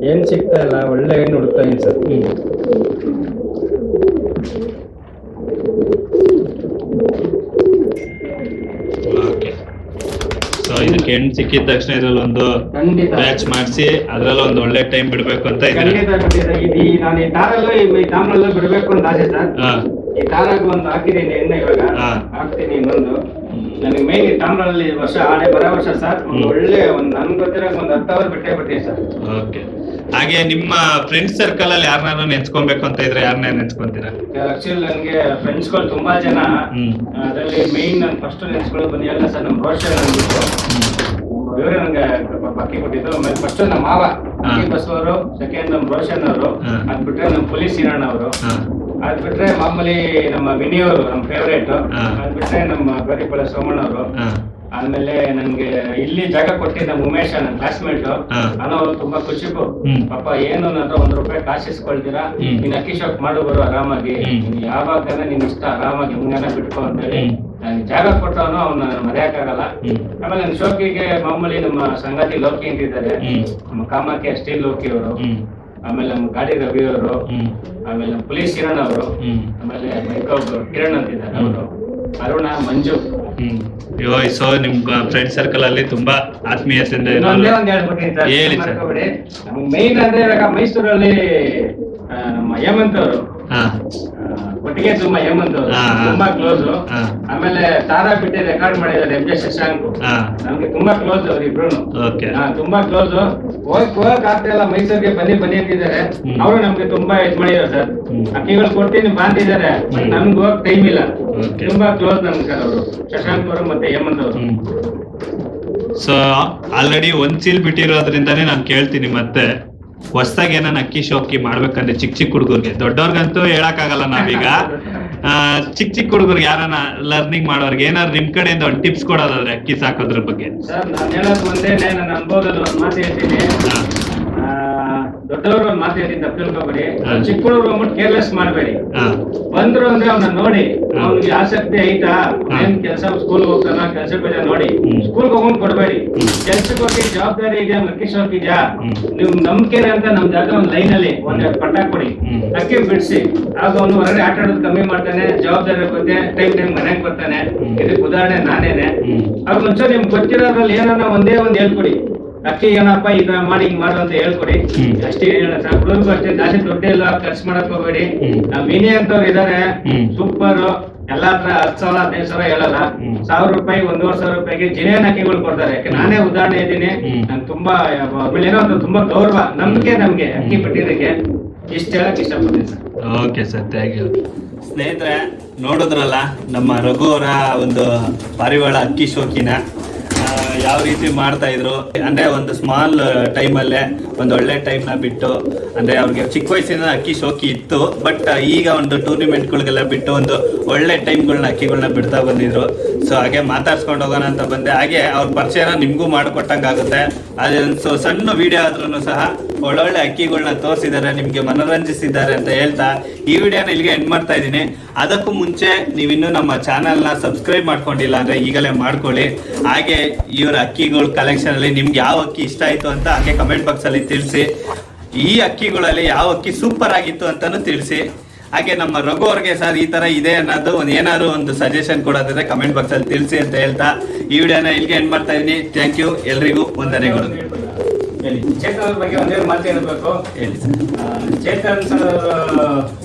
Speaker 2: ಹೆಣ್ಣು ಸಿಗ್ತಾ ಇಲ್ಲ. ಒಳ್ಳೆ ಹೆಣ್ಣು ಹುಡುಕ್ತಾ ಇದೀನಿ ಸರ್.
Speaker 1: ಓಕೆ. ಸೊ ಇದಕ್ಕೆ ಹೆಣ್ಣು ಸಿಕ್ಕಿದ ತಕ್ಷಣ ಇದ್ರಲ್ಲಿ ಒಂದು
Speaker 2: ಖಂಡಿತ.
Speaker 1: ಮ್ಯಾಚ್ ಮಾಡಿಸಿ ಅದ್ರಲ್ಲಿ ಒಂದು ಒಳ್ಳೆ ಟೈಮ್ ಬಿಡ್ಬೇಕು ಅಂತ ಇದ್ದೀರಾ?
Speaker 2: ಖಂಡಿತ ಖಂಡಿತ. ಇದು ಈ ನಾನು ಈ ತಾರಲ್ಲೂ ಈ ತಾಮ್ರಲ್ಲೂ ಬಿಡಬೇಕು ಅಂತ ಆಸೆ ಸರ್.
Speaker 1: ಹಾ.
Speaker 2: ಈ ತಾರಾಗ ಒಂದು ಹಾಕಿದ್ದೀನಿ ಎಣ್ಣೆ ಇವಾಗ.
Speaker 1: ಹಾ.
Speaker 2: ಹಾಕ್ತೀನಿ ಇನ್ನೊಂದು. ನನಗೆ ಮೇನ್ ಈ ತಾಮ್ರಲ್ಲಿ ವರ್ಷ ಆಡೆ ಬರೋ ವರ್ಷ ಸರ್ ಒಂದು ಒಳ್ಳೆ ಒಂದು ನನ್ಗೆ ಗೊತ್ತಿರೋ ಒಂದು ಹತ್ತು ಅವರ್ ಬಿಟ್ಟೆ ಬಿಟ್ಟಿದೆ ಸರ್.
Speaker 1: ಓಕೆ. ಹಾಗೆ ನಿಮ್ಮ ಫ್ರೆಂಡ್ಸ್ ಸರ್ಕಲ್ ಅಲ್ಲಿ ಯಾರನ್ನ ನೆನ್ಸ್ಕೊಬೇಕು ಅಂತ ಇದ್ರೆ ಯಾರನ್ನ ನೆನ್ಸ್ಕೊಂತೀರಾ?
Speaker 2: ಆಕ್ಚುಲಿ ನನಗೆ ಫ್ರೆಂಡ್ಸ್ಗಳು ತುಂಬಾ ಜನ. ಅದರಲ್ಲಿ ಮೇನ್ ನಾನು ಫಸ್ಟ್ ನೆನ್ಸ್ಕೊಳ್ಳೋದು ಬಂದು ಎಲ್ಲ ಸರ್ ನಮ್ಮ ರೋಷನ್ ಅಂದ್ಬಿಟ್ಟು ಇವರೇ ನನಗೆ ಬಾಕಿ ಕೊಟ್ಟಿದ್ದು ಆಮೇಲೆ ಫಸ್ಟ್ ನಮ್ಮ ಮಾವ. ಬಸವರು ಸೆಕೆಂಡ್ ನಮ್ಮ ರೋಷನ್ ಅವರು.
Speaker 1: ಅದ್ಬಿಟ್ರೆ
Speaker 2: ಅದ್ ಬಿಟ್ರೆ ನಮ್ಮ ಪೊಲೀಸ್ ಹಿರಣ್ಣ ಅವರು. ಅದ್ ಬಿಟ್ರೆ ಮಾಮೂಲಿ ನಮ್ಮ ವಿನಿಯವರು ನಮ್ಮ ಫೇವ್ರೇಟ್. ಅದ್ ಬಿಟ್ರೆ ನಮ್ಮ ಗರಿಪಳ ಸೋಮಣ್ಣ ಅವರು ಆಮೇಲೆ ನನ್ಗೆ ಇಲ್ಲಿ ಜಾಗ ಕೊಟ್ಟಿದ್ದ ನಮ್ಮ ಉಮೇಶ ನನ್ನ ಕ್ಲಾಸ್ಮೇಟ್. ಅವರು ತುಂಬಾ ಖುಷಿ
Speaker 1: ಹ್ಮ್.
Speaker 2: ಪಾಪ ಏನು ನನ್ನ ಒಂದ್ ರೂಪಾಯಿ
Speaker 1: ಕಾಶಿಸ್ಕೊಳ್ತೀರಾ.
Speaker 2: ನೀನ್ ಅಕ್ಕಿ ಶಾಪ್ ಮಾಡು ಬರು ಆರಾಮಾಗಿ. ಯಾವಾಗ ನಿನ್ ಇಷ್ಟ ಆರಾಮಾಗಿ ಹಿಂಗಾನ ಬಿಟ್ಕೊ
Speaker 1: ಅಂತ
Speaker 2: ಹೇಳಿ ಜಾಗ ಕೊಟ್ಟವನು ಅವ್ನ ಮರೆಯಕ್ಕಾಗಲ್ಲ. ಆಮೇಲೆ ನನ್ನ ಶೋಕಿಗೆ ಮಾಮೂಲಿ ನಮ್ಮ ಸಂಗಾತಿ ಲೋಕಿ ಅಂತಿದ್ದಾರೆ ನಮ್ಮ ಕಾಮಾಖ್ಯ ಸ್ಟೀಲ್ ಲೋಕಿ ಅವರು ಆಮೇಲೆ ನಮ್ಮ ಗಾಡಿ ರವಿ ಅವರು ಆಮೇಲೆ ನಮ್ಮ ಪೊಲೀಸ್ ಕಿರಣ್ ಅವರು ಆಮೇಲೆ ಮೈಕೊಬ್ರು ಕಿರಣ್ ಅಂತಿದ್ದಾರೆ ಅವರು. ಅರುಣ ಮಂಜು.
Speaker 1: ಹ್ಮ್. ಅಯ್ಯೋ ಸೊ ನಿಮ್ ಫ್ರೆಂಡ್ ಸರ್ಕಲ್ ಅಲ್ಲಿ ತುಂಬಾ
Speaker 2: ಆತ್ಮೀಯ
Speaker 1: ಹೇಳಿ ಸರ್.
Speaker 2: ಮೈನ್ ಅಂದ್ರೆ ಇವಾಗ ಮೈಸೂರಲ್ಲಿ ನಮ್ಮ ಹೇಮಂತ್ ಅವರು.
Speaker 1: ಹಾ.
Speaker 2: ಒಟ್ಟಿಗೆ ತುಂಬಾ ಹೇಮಂತ್ ಅವರು.
Speaker 1: ಹಾ, ಹಾ.
Speaker 2: ತುಂಬಾ ಕ್ಲೋಸ್
Speaker 1: ಹಾ.
Speaker 2: ಆಮೇಲೆ ತಾರಾ ಬಿಟ್ಟಿ ರೆಕಾರ್ಡ್ ಮಾಡಿದ್ದಾರೆ ಎಂ ಜೆ ಶಶಾಂಕ್.
Speaker 1: ಹಾ.
Speaker 2: ನಮ್ಗೆ ತುಂಬಾ ಕ್ಲೋಸ್ ಅವ್ರು ಇಬ್ರು
Speaker 1: ಓಕೆ.
Speaker 2: ತುಂಬಾ ಕ್ಲೋಸ್ ಹೋಗಕ್ ಹೋಗಕ್ ಆಗ್ತಾ ಇಲ್ಲ ಮೈಸೂರಿಗೆ ಬನ್ನಿ ಬನ್ನಿ ಅಂತಿದ್ದಾರೆ.
Speaker 1: ಹ್ಮ್.
Speaker 2: ಅವರು ನಮ್ಗೆ ತುಂಬಾ ಇದ್ ಮಾಡಿದಾರೆ ಸರ್.
Speaker 1: ಹ್ಮ್.
Speaker 2: ಅಕ್ಕಿಗಳು ಕೊಡ್ತೀನಿ ಬಾಂತಿದ್ದಾರೆ
Speaker 1: ಹ್ಮ್.
Speaker 2: ನಮ್ಗೆ ಹೋಗಕ್ ಟೈಮ್ ಇಲ್ಲ.
Speaker 1: Okay.
Speaker 2: ತುಂಬಾ ಕ್ಲೋಸ್ ನಮ್ಗೆ ಸರ್ ಅವರು. ಶಶಾಂಕ್ ಅವರು ಮತ್ತೆ ಹೇಮಂತ್ ಅವರು.
Speaker 1: ಸೊ ಆಲ್ರೆಡಿ ಒಂದ್ ಚೀಲ್ ಬಿಟ್ಟಿರೋದ್ರಿಂದಾನೇ ನಾನು ಕೇಳ್ತೀನಿ ಮತ್ತೆ. ಹೊಸ್ದಾಗಿ ಏನಾನ ಅಕ್ಕಿ ಶೋಕಿ ಮಾಡ್ಬೇಕಂದ್ರೆ ಚಿಕ್ಕ ಚಿಕ್ಕ ಹುಡುಗರ್ಗೆ. ದೊಡ್ಡವ್ರಿಗಂತೂ ಹೇಳಕ್ಕಾಗಲ್ಲ ನಾವೀಗ. ಚಿಕ್ಕ ಚಿಕ್ಕ ಹುಡುಗರ್ಗೆ ಯಾರನ್ನ ಲರ್ನಿಂಗ್ ಮಾಡೋರ್ಗೆ ಏನಾದ್ರು ನಿಮ್ ಕಡೆಯಿಂದ ಒಂದು ಟಿಪ್ಸ್ ಕೊಡೋದಾದ್ರೆ ಅಕ್ಕಿ ಸಾಕೋದ್ರ ಬಗ್ಗೆ.
Speaker 2: ದೊಡ್ಡವರು ಮಾತಿನಿಂದ ತಿಳ್ಕೊಬೇಡಿ. ಚಿಕ್ಕವರು ಅಂದ್ಬಿಟ್ಟು ಕೇರ್ಲೆಸ್ ಮಾಡಬೇಡಿ. ಬಂದ್ರು ಅಂದ್ರೆ ಅವ್ನ ನೋಡಿ. ಅವ್ನಿಗೆ ಆಸಕ್ತಿ ಐತಾ. ಏನ್ ಕೆಲಸ ಸ್ಕೂಲ್ ಹೋಗ್ತಾನ ಕೆಲಸ ಬೇಡ ನೋಡಿ. ಸ್ಕೂಲ್ ಹೋಗೋನ್ ಕೊಡ್ಬೇಡಿ. ಕೆಲ್ಸಕ್ಕೆ ಹೋಗಿ ಜವಾಬ್ದಾರಿ ಇದೆಯಾ ಮಕ್ಕಿ
Speaker 1: ಹೋಗಿದ್ಯಾ
Speaker 2: ನಿಮ್ ನಂಬಿಕೆ ಅಂತ ನಮ್ ಜಾಗ ಒಂದ್ ಲೈನ್ ಅಲ್ಲಿ ಒಂದ್ ಪಟ್ಟ ಕೊಡಿ. ಅಕ್ಕಿ ಬಿಡಿಸಿ. ಆಗ ಅವ್ನು ಹೊರಗಡೆ ಆಟ ಆಡೋದು ಕಮ್ಮಿ ಮಾಡ್ತಾನೆ ಜವಾಬ್ದಾರಿ ಬಗ್ಗೆ ಟೈಮ್ ಟೈಮ್ ಮನೆಗೆ ಬರ್ತಾನೆ. ಇದಕ್ಕೆ ಉದಾಹರಣೆ ನಾನೇನೆ. ಅವ್ರು ಮುಂಚೆ ನಿಮ್ಗೆ ಗೊತ್ತಿರೋದ್ರಲ್ಲಿ ಏನಾರ ಒಂದೇ ಒಂದ್ ಹೇಳ್ಕೊಡಿ. ಅಕ್ಕಿ ಏನಪ್ಪ ಈಗ ಮಾಡಿ ಹಿಂಗ್ ಮಾಡು ಅಂತ ಹೇಳ್ಕೊಡಿ. ಅಷ್ಟೇ ಹೇಳೋಣ ಹುಡುಗರು ಅಷ್ಟೇ ಜಾಸ್ತಿ ದುಡ್ಡು ಎಲ್ಲ ಖರ್ಚು ಮಾಡಕ್ ಹೋಗ್ಬೇಡಿ. ನಮ್ ವಿನಿ ಅಂತವ್ರು ಇದಾರೆ. ಸೂಪರ್. ಎಲ್ಲಾ ಹತ್ರ ಹತ್ತು ಸಾವಿರ ಹದಿನೈದು ಸಾವಿರ ಹೇಳಲ್ಲ. ಸಾವಿರ ರೂಪಾಯಿ ಒಂದೂವರೆ ಸಾವಿರ ರೂಪಾಯಿಗೆ ಜಿನೇನ್ ಅಕ್ಕಿಗಳು ಕೊಡ್ತಾರೆ. ನಾನೇ ಉದಾಹರಣೆ ಇದ್ದೀನಿ. ನಾನು ತುಂಬಾ ಏನೋ ಒಂದು ತುಂಬಾ ಗೌರವ ನಂಬಿಕೆ ನಮ್ಗೆ ಅಕ್ಕಿ ಪಟ್ಟಿದ್ದಕ್ಕೆ ಇಷ್ಟ ಹೇಳಕ್ ಇಷ್ಟಪಡ್ತೀನಿ sir.
Speaker 1: Okay sir thank you. ಸ್ನೇಹಿತರೆ ನೋಡಿದ್ರಲ್ಲ ನಮ್ಮ ರಘು ಅವರ ಒಂದು ಪಾರಿವಾಳ ಅಕ್ಕಿ ಶೋಕಿನ. ಯಾವ ರೀತಿ ಮಾಡ್ತಾ ಇದ್ರು? ಅಂದ್ರೆ ಒಂದು ಸ್ಮಾಲ್ ಟೈಮ್ ಅಲ್ಲೇ, ಒಂದು ಒಳ್ಳೆ ಟೈಮ್ನ ಬಿಟ್ಟು, ಅಂದ್ರೆ ಅವ್ರಿಗೆ ಚಿಕ್ಕ ವಯಸ್ಸಿನ ಅಕ್ಕಿ ಶೋಕಿ ಇತ್ತು ಬಟ್ ಈಗ ಒಂದು ಟೂರ್ನಿಮೆಂಟ್ ಗಳಿಗೆಲ್ಲ ಬಿಟ್ಟು ಒಂದು ಒಳ್ಳೆ ಟೈಮ್ ಗಳನ್ನ ಅಕ್ಕಿಗಳನ್ನ ಬಿಡ್ತಾ ಬಂದಿದ್ರು. ಸೊ ಹಾಗೆ ಮಾತಾಡ್ಸ್ಕೊಂಡು ಹೋಗೋಣ ಅಂತ ಬಂದೆ. ಹಾಗೆ ಅವ್ರ ಪರಿಚಯನ ನಿಮಗೂ ಮಾಡಿಕೊಟ್ಟಂಗಾಗುತ್ತೆ. ಅದೊಂದು ಸೊ, ಸಣ್ಣ ವಿಡಿಯೋ ಆದ್ರೂ ಸಹ ಒಳ್ಳೊಳ್ಳೆ ಅಕ್ಕಿಗಳನ್ನ ತೋರಿಸಿದ್ದಾರೆ ನಿಮಗೆ ಮನೋರಂಜಿಸಿದ್ದಾರೆ ಅಂತ ಹೇಳ್ತಾ ಈ ವಿಡಿಯೋನ ಇಲ್ಲಿಗೆ ಎಂಡ್ ಮಾಡ್ತಾ ಇದ್ದೀನಿ. ಅದಕ್ಕೂ ಮುಂಚೆ ನೀವಿನ್ನೂ ನಮ್ಮ ಚಾನಲ್ನ ಸಬ್ಸ್ಕ್ರೈಬ್ ಮಾಡ್ಕೊಂಡಿಲ್ಲ ಅಂದರೆ ಈಗಲೇ ಮಾಡ್ಕೊಳ್ಳಿ. ಹಾಗೆ ಇವರ ಅಕ್ಕಿಗಳ ಕಲೆಕ್ಷನಲ್ಲಿ ನಿಮ್ಗೆ ಯಾವ ಅಕ್ಕಿ ಇಷ್ಟ ಆಯಿತು ಅಂತ ಹಾಗೆ ಕಮೆಂಟ್ ಬಾಕ್ಸಲ್ಲಿ ತಿಳಿಸಿ. ಈ ಅಕ್ಕಿಗಳಲ್ಲಿ ಯಾವ ಅಕ್ಕಿ ಸೂಪರ್ ಆಗಿತ್ತು ಅಂತಲೂ ತಿಳಿಸಿ. ಹಾಗೆ ನಮ್ಮ ರಘು ಅವ್ರಿಗೆ ಸರ್ ಈ ತರ ಇದೆ ಅನ್ನೋದು ಒಂದು ಏನಾದ್ರು ಒಂದು ಸಜೆಷನ್ ಕೊಡೋದಿದ್ರೆ ಕಮೆಂಟ್ ಬಾಕ್ಸ್ ಅಲ್ಲಿ ತಿಳಿಸಿ ಅಂತ ಹೇಳ್ತಾ ಈ ವಿಡಿಯೋನ ಇಲ್ಲಿಗೆ ಎಂಡ್ ಮಾಡ್ತಾ ಇದೀನಿ ಥ್ಯಾಂಕ್ ಯು ಎಲ್ರಿಗೂ ವಂದನೆಗಳು.
Speaker 2: ಚೇತನ್ ಬಗ್ಗೆ ಒಂದೇ ಮಾತು ಹೇಳ್ಬೇಕು? ಚೇತನ್ ಸರ್.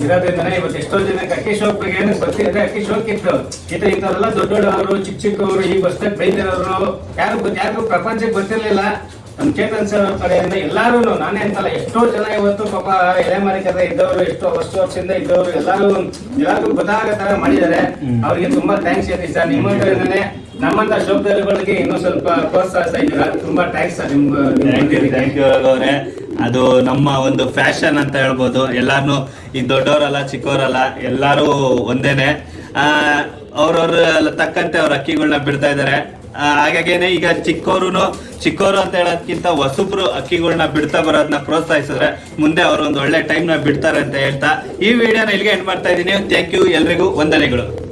Speaker 2: ಇರೋದ್ರಿಂದನೇ ಇವತ್ತು ಎಷ್ಟೋ ಜನಕ್ಕೆ ಅಕ್ಕಿ ಶೋಕ್ ಬಗ್ಗೆ ಏನು ಬರ್ತಿದ್ರೆ ಅಕ್ಕಿ ಶೋಕ್ ಇತ್ತು. ಈತ ಇಂಥವ್ರೆಲ್ಲ ದೊಡ್ಡ ದೊಡ್ಡವರು ಚಿಕ್ಕ ಚಿಕ್ಕವರು ಈ ಬಸ್ತಾಗ ಬೈದಿರೋರು ಯಾರು ಯಾರು ಯಾರಿಗೂ ಪ್ರಪಂಚಕ್ಕೆ ಗೊತ್ತಿರ್ಲಿಲ್ಲ. ನಮ್ಮ ಚೇತನ್ ಸರ್ ಅವ್ರ ಕಡೆಯಿಂದ ಎಲ್ಲಾರು ನಾನೇ ಅಂತಲ್ಲ ಎಷ್ಟೋ ಜನ ಇವತ್ತು ಪಾಪ ಎಲೆಮರೆ ಕಥೆ ಇದ್ದವರು ಎಷ್ಟೋ ವರ್ಷ ವರ್ಷದಿಂದ ಇದ್ದವರು ಎಲ್ಲಾರು ಎಲ್ಲರಿಗೂ ಗೊತ್ತಾಗೋ ತರ ಮಾಡಿದ್ದಾರೆ. ಅವ್ರಿಗೆ ತುಂಬಾ ಥ್ಯಾಂಕ್ಸ್ ಹೇಳಿ ಸರ್. ನಿಮ್ಮ ಕಡೆಯಿಂದನೇ ನಮ್ಮಂತ ಶೋಕದಲ್ಲಿಗಳಿಗೆ ಇನ್ನೂ ಸ್ವಲ್ಪ ಪ್ರೋತ್ಸಾಹಿಸ್ತಾ ಇದ್ದೀರಾ? ತುಂಬಾ ಥ್ಯಾಂಕ್ಸ್
Speaker 1: ಸರ್ ನಿಮ್ಗೆ. ಥ್ಯಾಂಕ್ ಯು ಅವರೇ. ಅದು ನಮ್ಮ ಒಂದು ಫ್ಯಾಷನ್ ಅಂತ ಹೇಳ್ಬೋದು. ಎಲ್ಲಾರು ಈ ದೊಡ್ಡವರಲ್ಲ ಚಿಕ್ಕವರಲ್ಲ ಎಲ್ಲರೂ ಒಂದೇನೆ. ಅವ್ರವ್ರ ತಕ್ಕಂತೆ ಅವ್ರ ಅಕ್ಕಿಗಳನ್ನ ಬಿಡ್ತಾ ಇದ್ದಾರೆ. ಹಾಗಾಗೇನೆ ಈಗ ಚಿಕ್ಕವರು ಚಿಕ್ಕವರು ಅಂತ ಹೇಳೋದ್ಕಿಂತ ಹೊಸಬ್ರು ಅಕ್ಕಿಗಳನ್ನ ಬಿಡ್ತಾ ಬರೋದನ್ನ ಪ್ರೋತ್ಸಾಹಿಸಿದ್ರೆ ಮುಂದೆ ಅವರು ಒಂದು ಒಳ್ಳೆ ಟೈಮ್ನ ಬಿಡ್ತಾರೆ ಅಂತ ಹೇಳ್ತಾ ಈ ವಿಡಿಯೋನ ಇಲ್ಲಿಗೆ ಎಂಡ್ ಮಾಡ್ತಾ ಇದ್ದೀನಿ. ಥ್ಯಾಂಕ್ ಯು ಎಲ್ರಿಗೂ. ವಂದನೆಗಳು.